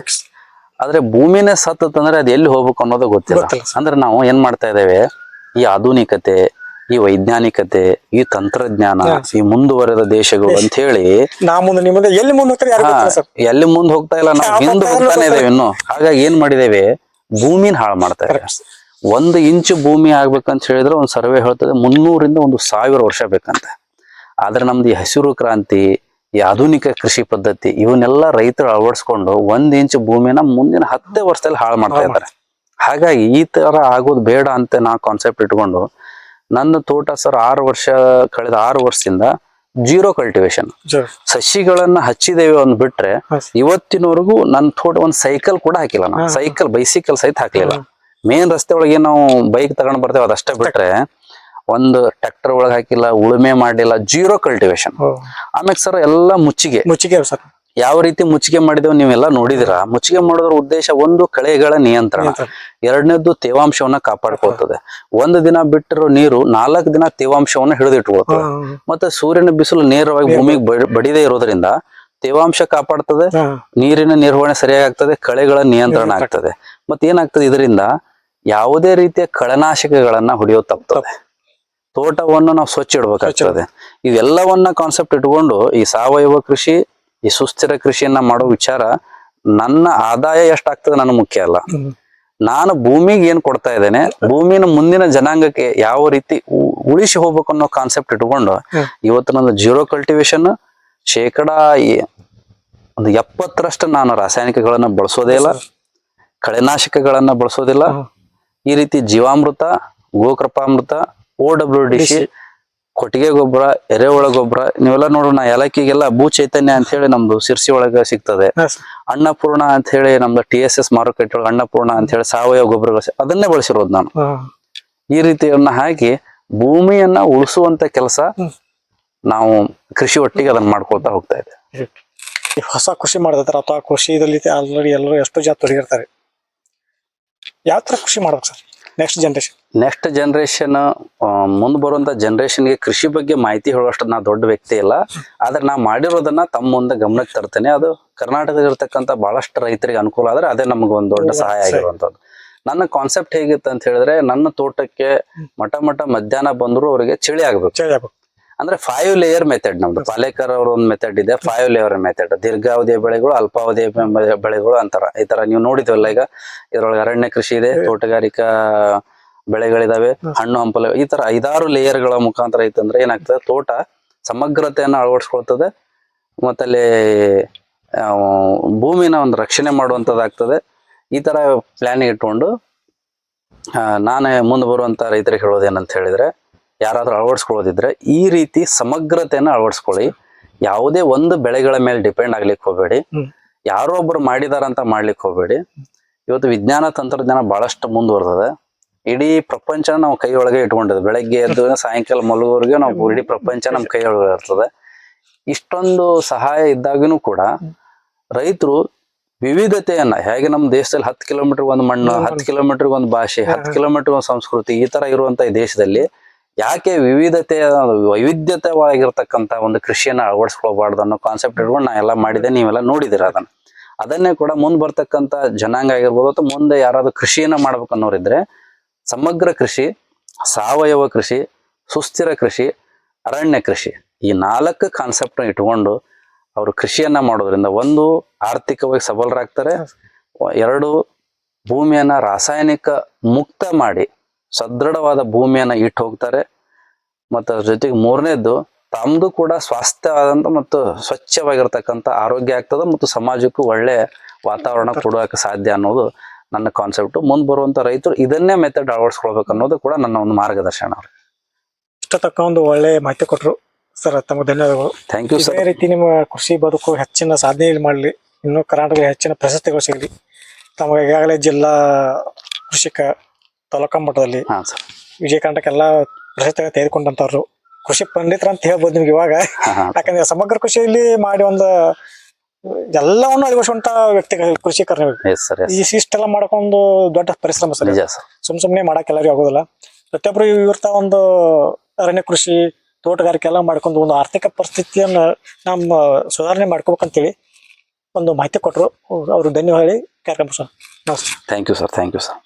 ಆದ್ರೆ ಭೂಮಿನೇ ಸತ್ತಂದ್ರೆ ಅದು ಎಲ್ಲಿ ಹೋಗ್ಬೇಕು ಅನ್ನೋದು ಗೊತ್ತಿಲ್ಲ. ಅಂದ್ರೆ ನಾವು ಏನ್ ಮಾಡ್ತಾ ಇದ್ದೇವೆ ಈ ಆಧುನಿಕತೆ ಈ ವೈಜ್ಞಾನಿಕತೆ ಈ ತಂತ್ರಜ್ಞಾನ ಈ ಮುಂದುವರೆದ ದೇಶಗಳು ಅಂತ ಹೇಳಿ ಮುಂದೆ ಎಲ್ಲಿ ಮುಂದೆ ಹೋಗ್ತಾ ಇಲ್ಲ ನಾವು ಹಿಂದೆ ಹೋಗ್ತಾನೆ ಇದ್ದೇವೆ ಇನ್ನು. ಹಾಗಾಗಿ ಏನ್ ಮಾಡಿದೇವೆ ಭೂಮಿನ ಹಾಳು ಮಾಡ್ತಾ ಇದೆ. ಒಂದು ಇಂಚು ಭೂಮಿ ಆಗ್ಬೇಕಂತ ಹೇಳಿದ್ರೆ ಒಂದು ಸರ್ವೆ ಹೇಳ್ತದೆ ಮುನ್ನೂರಿಂದ ಒಂದು ಸಾವಿರ ವರ್ಷ ಬೇಕಂತೆ. ಆದ್ರೆ ನಮ್ದು ಈ ಹಸಿರು ಕ್ರಾಂತಿ ಈ ಆಧುನಿಕ ಕೃಷಿ ಪದ್ಧತಿ ಇವನ್ನೆಲ್ಲ ರೈತರು ಅಳವಡಿಸ್ಕೊಂಡು ಒಂದ್ ಇಂಚು ಭೂಮಿನ ಮುಂದಿನ ಹತ್ತೇ ವರ್ಷದಲ್ಲಿ ಹಾಳು ಮಾಡ್ತಾ ಇದ್ದಾರೆ. ಹಾಗಾಗಿ ಈ ತರ ಆಗೋದು ಬೇಡ ಅಂತ ನಾ ಕಾನ್ಸೆಪ್ಟ್ ಇಟ್ಕೊಂಡು ನನ್ನ ತೋಟ ಸರ್ ಆರು ವರ್ಷ ಕಳೆದ ಆರು ವರ್ಷದಿಂದ ಜೀರೋ ಕಲ್ಟಿವೇಶನ್. ಸಸಿಗಳನ್ನ ಹಚ್ಚಿದೇವೆ ಒಂದ್ ಬಿಟ್ರೆ. ಇವತ್ತಿನವರೆಗೂ ನನ್ನ ತೋಟ ಒಂದ್ ಸೈಕಲ್ ಕೂಡ ಹಾಕಿಲ್ಲ ನಾನು. ಸೈಕಲ್ ಬೈಸಿಕಲ್ ಸಹಿತ ಹಾಕ್ಲಿಲ್ಲ. ಮೇನ್ ರಸ್ತೆ ಒಳಗೆ ನಾವು ಬೈಕ್ ತಗೊಂಡ್ ಬರ್ತೇವೆ ಅದಷ್ಟೇ ಬಿಟ್ರೆ ಒಂದು ಟ್ರ್ಯಾಕ್ಟರ್ ಒಳಗೆ ಹಾಕಿಲ್ಲ ಉಳುಮೆ ಮಾಡಿಲ್ಲ ಜೀರೋ ಕಲ್ಟಿವೇಶನ್. ಆಮೇಲೆ ಸರ್ ಎಲ್ಲ ಮುಚ್ಚಿಗೆ. ಮುಚ್ಚಿಗೆ ಸರ್. ಯಾವ ರೀತಿ ಮುಚ್ಚಿಗೆ ಮಾಡಿದೇವು ನೀವೆಲ್ಲ ನೋಡಿದಿರ? ಮುಚ್ಚಿಗೆ ಮಾಡೋದ್ರ ಉದ್ದೇಶ ಒಂದು ಕಳೆಗಳ ನಿಯಂತ್ರಣ. ಎರಡನೇದ್ದು ತೇವಾಂಶವನ್ನ ಕಾಪಾಡ್ಕೊಳ್ತದೆ. ಒಂದು ದಿನ ಬಿಟ್ಟಿರೋ ನೀರು ನಾಲ್ಕು ದಿನ ತೇವಾಂಶವನ್ನ ಹಿಡಿದಿಟ್ಕೊಳ್ತದೆ ಮತ್ತೆ ಸೂರ್ಯನ ಬಿಸಿಲು ನೇರವಾಗಿ ಭೂಮಿಗೆ ಬಡಿ- ಬಡಿದೇ ಇರೋದ್ರಿಂದ ತೇವಾಂಶ ಕಾಪಾಡ್ತದೆ ನೀರಿನ ನಿರ್ವಹಣೆ ಸರಿಯಾಗಿ ಆಗ್ತದೆ ಕಳೆಗಳ ನಿಯಂತ್ರಣ ಆಗ್ತದೆ. ಮತ್ತೆ ಏನಾಗ್ತದೆ ಇದರಿಂದ ಯಾವುದೇ ರೀತಿಯ ಕಳೆನಾಶಕಗಳನ್ನ ಹೊಡೆಯೋ ತಪ್ತದೆ ತೋಟವನ್ನು ನಾವು ಸ್ವಚ್ಛ ಇಡ್ಬೇಕಾಗ್ತದೆ. ಇವೆಲ್ಲವನ್ನ ಕಾನ್ಸೆಪ್ಟ್ ಇಟ್ಕೊಂಡು ಈ ಸಾವಯವ ಕೃಷಿ ಈ ಸುಸ್ಥಿರ ಕೃಷಿಯನ್ನ ಮಾಡೋ ವಿಚಾರ ನನ್ನ ಆದಾಯ ಎಷ್ಟಾಗ್ತದೆ ನನ್ನ ಮುಖ್ಯ ಅಲ್ಲ. ನಾನು ಭೂಮಿಗೆ ಏನ್ ಕೊಡ್ತಾ ಇದ್ದೇನೆ ಭೂಮಿನ ಮುಂದಿನ ಜನಾಂಗಕ್ಕೆ ಯಾವ ರೀತಿ ಉಳಿಸಿ ಹೋಗ್ಬೇಕು ಅನ್ನೋ ಕಾನ್ಸೆಪ್ಟ್ ಇಟ್ಕೊಂಡು. ಇವತ್ತು ನಂದು ಜೀರೋ ಕಲ್ಟಿವೇಶನ್ ಶೇಕಡ ಒಂದು ಎಪ್ಪತ್ತರಷ್ಟು ನಾನು ರಾಸಾಯನಿಕಗಳನ್ನ ಬಳಸೋದೇ ಇಲ್ಲ ಕಳೆನಾಶಕಗಳನ್ನ ಬಳಸೋದಿಲ್ಲ. ಈ ರೀತಿ ಜೀವಾಮೃತ ಗೋಕೃಪಾಮೃತ ಓ ಡಬ್ಲ್ಯೂ ಡಿ ಸಿ ಕೊಟ್ಟಿಗೆ ಗೊಬ್ಬರ ಎರೆಹುಳ ಗೊಬ್ಬರ ನೀವೆಲ್ಲ ನೋಡೋಣ ಏಲಕ್ಕಿಗೆಲ್ಲ ಭೂ ಚೈತನ್ಯ ಅಂತ ಹೇಳಿ ನಮ್ದು ಸಿರ್ಸಿ ಒಳಗ ಸಿಗ್ತದೆ. ಅನ್ನಪೂರ್ಣ ಅಂತ ಹೇಳಿ ನಮ್ದು ಟಿ ಎಸ್ ಎಸ್ ಮಾರುಕಟ್ಟೆ ಒಳಗೆ ಅನ್ನಪೂರ್ಣ ಅಂತ ಹೇಳಿ ಸಾವಯವ ಗೊಬ್ಬರಗಳು ಅದನ್ನೇ ಬಳಸಿರೋದು ನಾನು. ಈ ರೀತಿಯನ್ನ ಹಾಕಿ ಭೂಮಿಯನ್ನ ಉಳಿಸುವಂತ ಕೆಲಸ ನಾವು ಕೃಷಿ ಒಟ್ಟಿಗೆ ಅದನ್ನ ಮಾಡ್ಕೊಳ್ತಾ ಹೋಗ್ತಾ ಇದೆ ಈ ಹೊಸ ಕೃಷಿ ಮಾಡ್ತಾರೆ ಅಥವಾ ಕೃಷಿದಲ್ಲಿ ಆಲ್ರೆಡಿ ಎಲ್ಲರೂ ಎಷ್ಟೋ ಜನ ತೊಡಗಿರ್ತಾರೆ. ಯಾವ ತರ ಕೃಷಿ ಮಾಡ್ಬೇಕು sir? Next generation next generation ಮುಂದೆ ಬರುವಂತ ಜನರೇಷನ್ಗೆ ಕೃಷಿ ಬಗ್ಗೆ ಮಾಹಿತಿ ಹೇಳುವಷ್ಟು ನಾ ದೊಡ್ಡ ವ್ಯಕ್ತಿ ಇಲ್ಲ. ಆದ್ರೆ ನಾ ಮಾಡಿರೋದನ್ನ ತಮ್ಮ ಮುಂದೆ ಗಮನಕ್ಕೆ ತರ್ತೇನೆ. ಅದು ಕರ್ನಾಟಕದಲ್ಲಿ ಇರ್ತಕ್ಕಂಥ ಬಹಳಷ್ಟು ರೈತರಿಗೆ ಅನುಕೂಲ ಆದ್ರೆ ಅದೇ ನಮಗೆ ಒಂದು ದೊಡ್ಡ ಸಹಾಯ ಆಗಿರುವಂತದ್ದು ನನ್ನ ಕಾನ್ಸೆಪ್ಟ್ ಹೇಗಿತ್ತು ಅಂತ ಹೇಳಿದ್ರೆ ನನ್ನ ತೋಟಕ್ಕೆ ಮಠ ಮಠ ಮಧ್ಯಾಹ್ನ ಬಂದ್ರು ಅವರಿಗೆ ಚಳಿ ಆಗಬೇಕು. ಚಳಿ ಆಗ್ಬೇಕು. ಅಂದ್ರೆ ಫೈವ್ ಲೇಯರ್ ಮೆಥಡ್ ನಮ್ದು. ಪಾಲೇಕರ್ ಅವ್ರ ಒಂದು ಮೆಥಡ್ ಇದೆ ಫೈವ್ ಲೇಯರ್ ಮೆಥಡ್ ದೀರ್ಘಾವಧಿಯ ಬೆಳೆಗಳು ಅಲ್ಪಾವಧಿಯ ಬೆಳೆಗಳು ಅಂತಾರ. ಈ ತರ ನೀವು ನೋಡಿದ್ವಲ್ಲ ಈಗ? ಇದ್ರೊಳಗೆ ಅರಣ್ಯ ಕೃಷಿ ಇದೆ ತೋಟಗಾರಿಕಾ ಬೆಳೆಗಳಿದಾವೆ ಹಣ್ಣು ಹಂಪಲು ಈ ತರ ಐದಾರು ಲೇಯರ್ಗಳ ಮುಖಾಂತರ ಇತ್ತಂದ್ರೆ ಏನಾಗ್ತದೆ? ತೋಟ ಸಮಗ್ರತೆಯನ್ನು ಅಳವಡಿಸ್ಕೊಳ್ತದೆ ಮತ್ತಲ್ಲಿ ಭೂಮಿನ ಒಂದು ರಕ್ಷಣೆ ಮಾಡುವಂಥದ್ದಾಗ್ತದೆ ಈ ತರ ಪ್ಲಾನ್ ಇಟ್ಕೊಂಡು ಆ, ನಾನೇ ಮುಂದೆ ಬರುವಂತ ರೈತರಿಗೆ ಹೇಳೋದೇನಂತ ಹೇಳಿದ್ರೆ ಯಾರಾದ್ರೂ ಅಳವಡಿಸ್ಕೊಳ್ಳೋದಿದ್ರೆ ಈ ರೀತಿ ಸಮಗ್ರತೆಯನ್ನು ಅಳವಡಿಸ್ಕೊಳ್ಳಿ. ಯಾವುದೇ ಒಂದು ಬೆಳೆಗಳ ಮೇಲೆ ಡಿಪೆಂಡ್ ಆಗ್ಲಿಕ್ಕೆ ಹೋಗಬೇಡಿ. ಯಾರೋ ಒಬ್ರು ಮಾಡಿದಾರಂತ ಮಾಡ್ಲಿಕ್ಕೆ ಹೋಗಬೇಡಿ. ಇವತ್ತು ವಿಜ್ಞಾನ ತಂತ್ರಜ್ಞಾನ ಬಹಳಷ್ಟು ಮುಂದುವರೆದಿದೆ. ಇಡೀ ಪ್ರಪಂಚ ನಾವು ಕೈಯೊಳಗೆ ಇಟ್ಕೊಂಡಿದ್ದೆ ಬೆಳಗ್ಗೆ ಎದ್ದು ಸಾಯಂಕಾಲ ಮಲಗುವವರೆಗೆ ನಾವು ಇಡೀ ಪ್ರಪಂಚ ನಮ್ಮ ಕೈಯೊಳಗೆ ಇರ್ತದೆ. ಇಷ್ಟೊಂದು ಸಹಾಯ ಇದ್ದಾಗೂ ಕೂಡ ರೈತರು ವಿವಿಧತೆಯನ್ನ ಹೇಗೆ ನಮ್ಮ ದೇಶದಲ್ಲಿ ಹತ್ತು ಕಿಲೋಮೀಟರ್ ಒಂದು ಮಣ್ಣು ಹತ್ತು ಕಿಲೋಮೀಟರ್ ಒಂದು ಭಾಷೆ ಹತ್ತು ಕಿಲೋಮೀಟರ್ ಒಂದು ಸಂಸ್ಕೃತಿ ಈ ತರ ಇರುವಂತ ಈ ದೇಶದಲ್ಲಿ ಯಾಕೆ ವಿವಿಧತೆ ವೈವಿಧ್ಯತೆವಾಗಿರ್ತಕ್ಕಂಥ ಒಂದು ಕೃಷಿಯನ್ನ ಅಳವಡಿಸ್ಕೊಳ್ಬಾರ್ದು ಅನ್ನೋ ಕಾನ್ಸೆಪ್ಟ್ ಇಟ್ಕೊಂಡು ನಾ ಎಲ್ಲ ಮಾಡಿದೆ ನೀವೆಲ್ಲ ನೋಡಿದಿರ ಅದನ್ನ. ಅದನ್ನೇ ಕೂಡ ಮುಂದೆ ಬರ್ತಕ್ಕಂಥ ಜನಾಂಗ ಆಗಿರ್ಬೋದು ಅಥವಾ ಮುಂದೆ ಯಾರಾದರೂ ಕೃಷಿಯನ್ನ ಮಾಡ್ಬೇಕು ಅನ್ನೋರಿದ್ರೆ ಸಮಗ್ರ ಕೃಷಿ ಸಾವಯವ ಕೃಷಿ ಸುಸ್ಥಿರ ಕೃಷಿ ಅರಣ್ಯ ಕೃಷಿ ಈ ನಾಲ್ಕು ಕಾನ್ಸೆಪ್ಟ್ ಇಟ್ಕೊಂಡು ಅವರು ಕೃಷಿಯನ್ನ ಮಾಡೋದ್ರಿಂದ ಒಂದು ಆರ್ಥಿಕವಾಗಿ ಸಬಲರಾಗ್ತಾರೆ ಎರಡು ಭೂಮಿಯನ್ನ ರಾಸಾಯನಿಕ ಮುಕ್ತ ಮಾಡಿ ಸದೃಢವಾದ ಭೂಮಿಯನ್ನ ಇಟ್ಟು ಹೋಗ್ತಾರೆ. ಮತ್ತು ಅದ್ರ ಜೊತೆಗೆ ಮೂರನೇದ್ದು ತಮ್ಮದು ಕೂಡ ಸ್ವಾಸ್ಥ್ಯವಾದಂಥ ಮತ್ತು ಸ್ವಚ್ಛವಾಗಿರ್ತಕ್ಕಂಥ ಆರೋಗ್ಯ ಆಗ್ತದೆ ಮತ್ತು ಸಮಾಜಕ್ಕೂ ಒಳ್ಳೆ ವಾತಾವರಣ ಕೊಡೋಕೆ ಸಾಧ್ಯ ಅನ್ನೋದು ನನ್ನ ಕಾನ್ಸೆಪ್ಟು ಮುಂದೆ ಬರುವಂಥ ರೈತರು ಇದನ್ನೇ ಮೆಥಡ್ ಅಳವಡಿಸ್ಕೊಳ್ಬೇಕು ಅನ್ನೋದು ಕೂಡ ನನ್ನ ಒಂದು ಮಾರ್ಗದರ್ಶನ ಇಷ್ಟ ತಕ್ಕ ಒಂದು ಒಳ್ಳೆ ಮಾಹಿತಿ ಕೊಟ್ಟರು ಸರ್ ತಮ್ಮ ಧನ್ಯವಾದಗಳು. ಥ್ಯಾಂಕ್ ಯು ಅದೇ ಸರ್ ರೀತಿ ನಿಮ್ಮ ಕೃಷಿ ಬದುಕು ಹೆಚ್ಚಿನ ಸಾಧನೆ ಮಾಡಲಿ. ಇನ್ನು ಕರ್ನಾಟಕ ಹೆಚ್ಚಿನ ಪ್ರಶಸ್ತಿಗಳು ಸಿಗಲಿ. ತಮಗೆ ಈಗಾಗಲೇ ಜಿಲ್ಲಾ ಕೃಷಿಕ ತಾಲೂಕಾ ಮಟ್ಟದಲ್ಲಿ ಹಾಂ ಸರ್. ವಿಜಯ ಕರ್ನಾಟಕ ಎಲ್ಲ ಪ್ರಶಸ್ತಿ ತೆಗೆದುಕೊಂಡಂತವ್ರು. ಕೃಷಿ ಪಂಡಿತರ ಅಂತ ಹೇಳ್ಬೋದು ನಿಮ್ಗೆ ಇವಾಗ. ಯಾಕಂದ್ರೆ ಸಮಗ್ರ ಕೃಷಿಯಲ್ಲಿ ಮಾಡಿ ಒಂದು ಎಲ್ಲವನ್ನು ಅಳವಡಿಸುವಂತ ವ್ಯಕ್ತಿ ಕೃಷಿ. ಎಸ್ ಸರ್ ಈ ಇಷ್ಟೆಲ್ಲ ಮಾಡ್ಕೊಂಡು ದೊಡ್ಡ ಪರಿಶ್ರಮ ಸರ್. ನಿಜ ಸರ್. ಸುಮ್ ಸುಮ್ನೆ ಮಾಡಕ್ ಎಲ್ಲರಿಗೂ ಆಗೋದಿಲ್ಲ. ಪ್ರತಿಯೊಬ್ರು ಇವ್ರತ ಒಂದು ಅರಣ್ಯ ಕೃಷಿ ತೋಟಗಾರಿಕೆ ಎಲ್ಲ ಮಾಡ್ಕೊಂಡು ಒಂದು ಆರ್ಥಿಕ ಪರಿಸ್ಥಿತಿಯನ್ನ ನಮ್ಮ ಸುಧಾರಣೆ ಮಾಡ್ಕೋಬೇಕಂತೇಳಿ ಒಂದು ಮಾಹಿತಿ ಕೊಟ್ಟರು ಅವರು ಧನ್ಯವಾದ ಹೇಳಿ. ಕಾರ್ಯಕ್ರಮ sir thank you sir thank you sir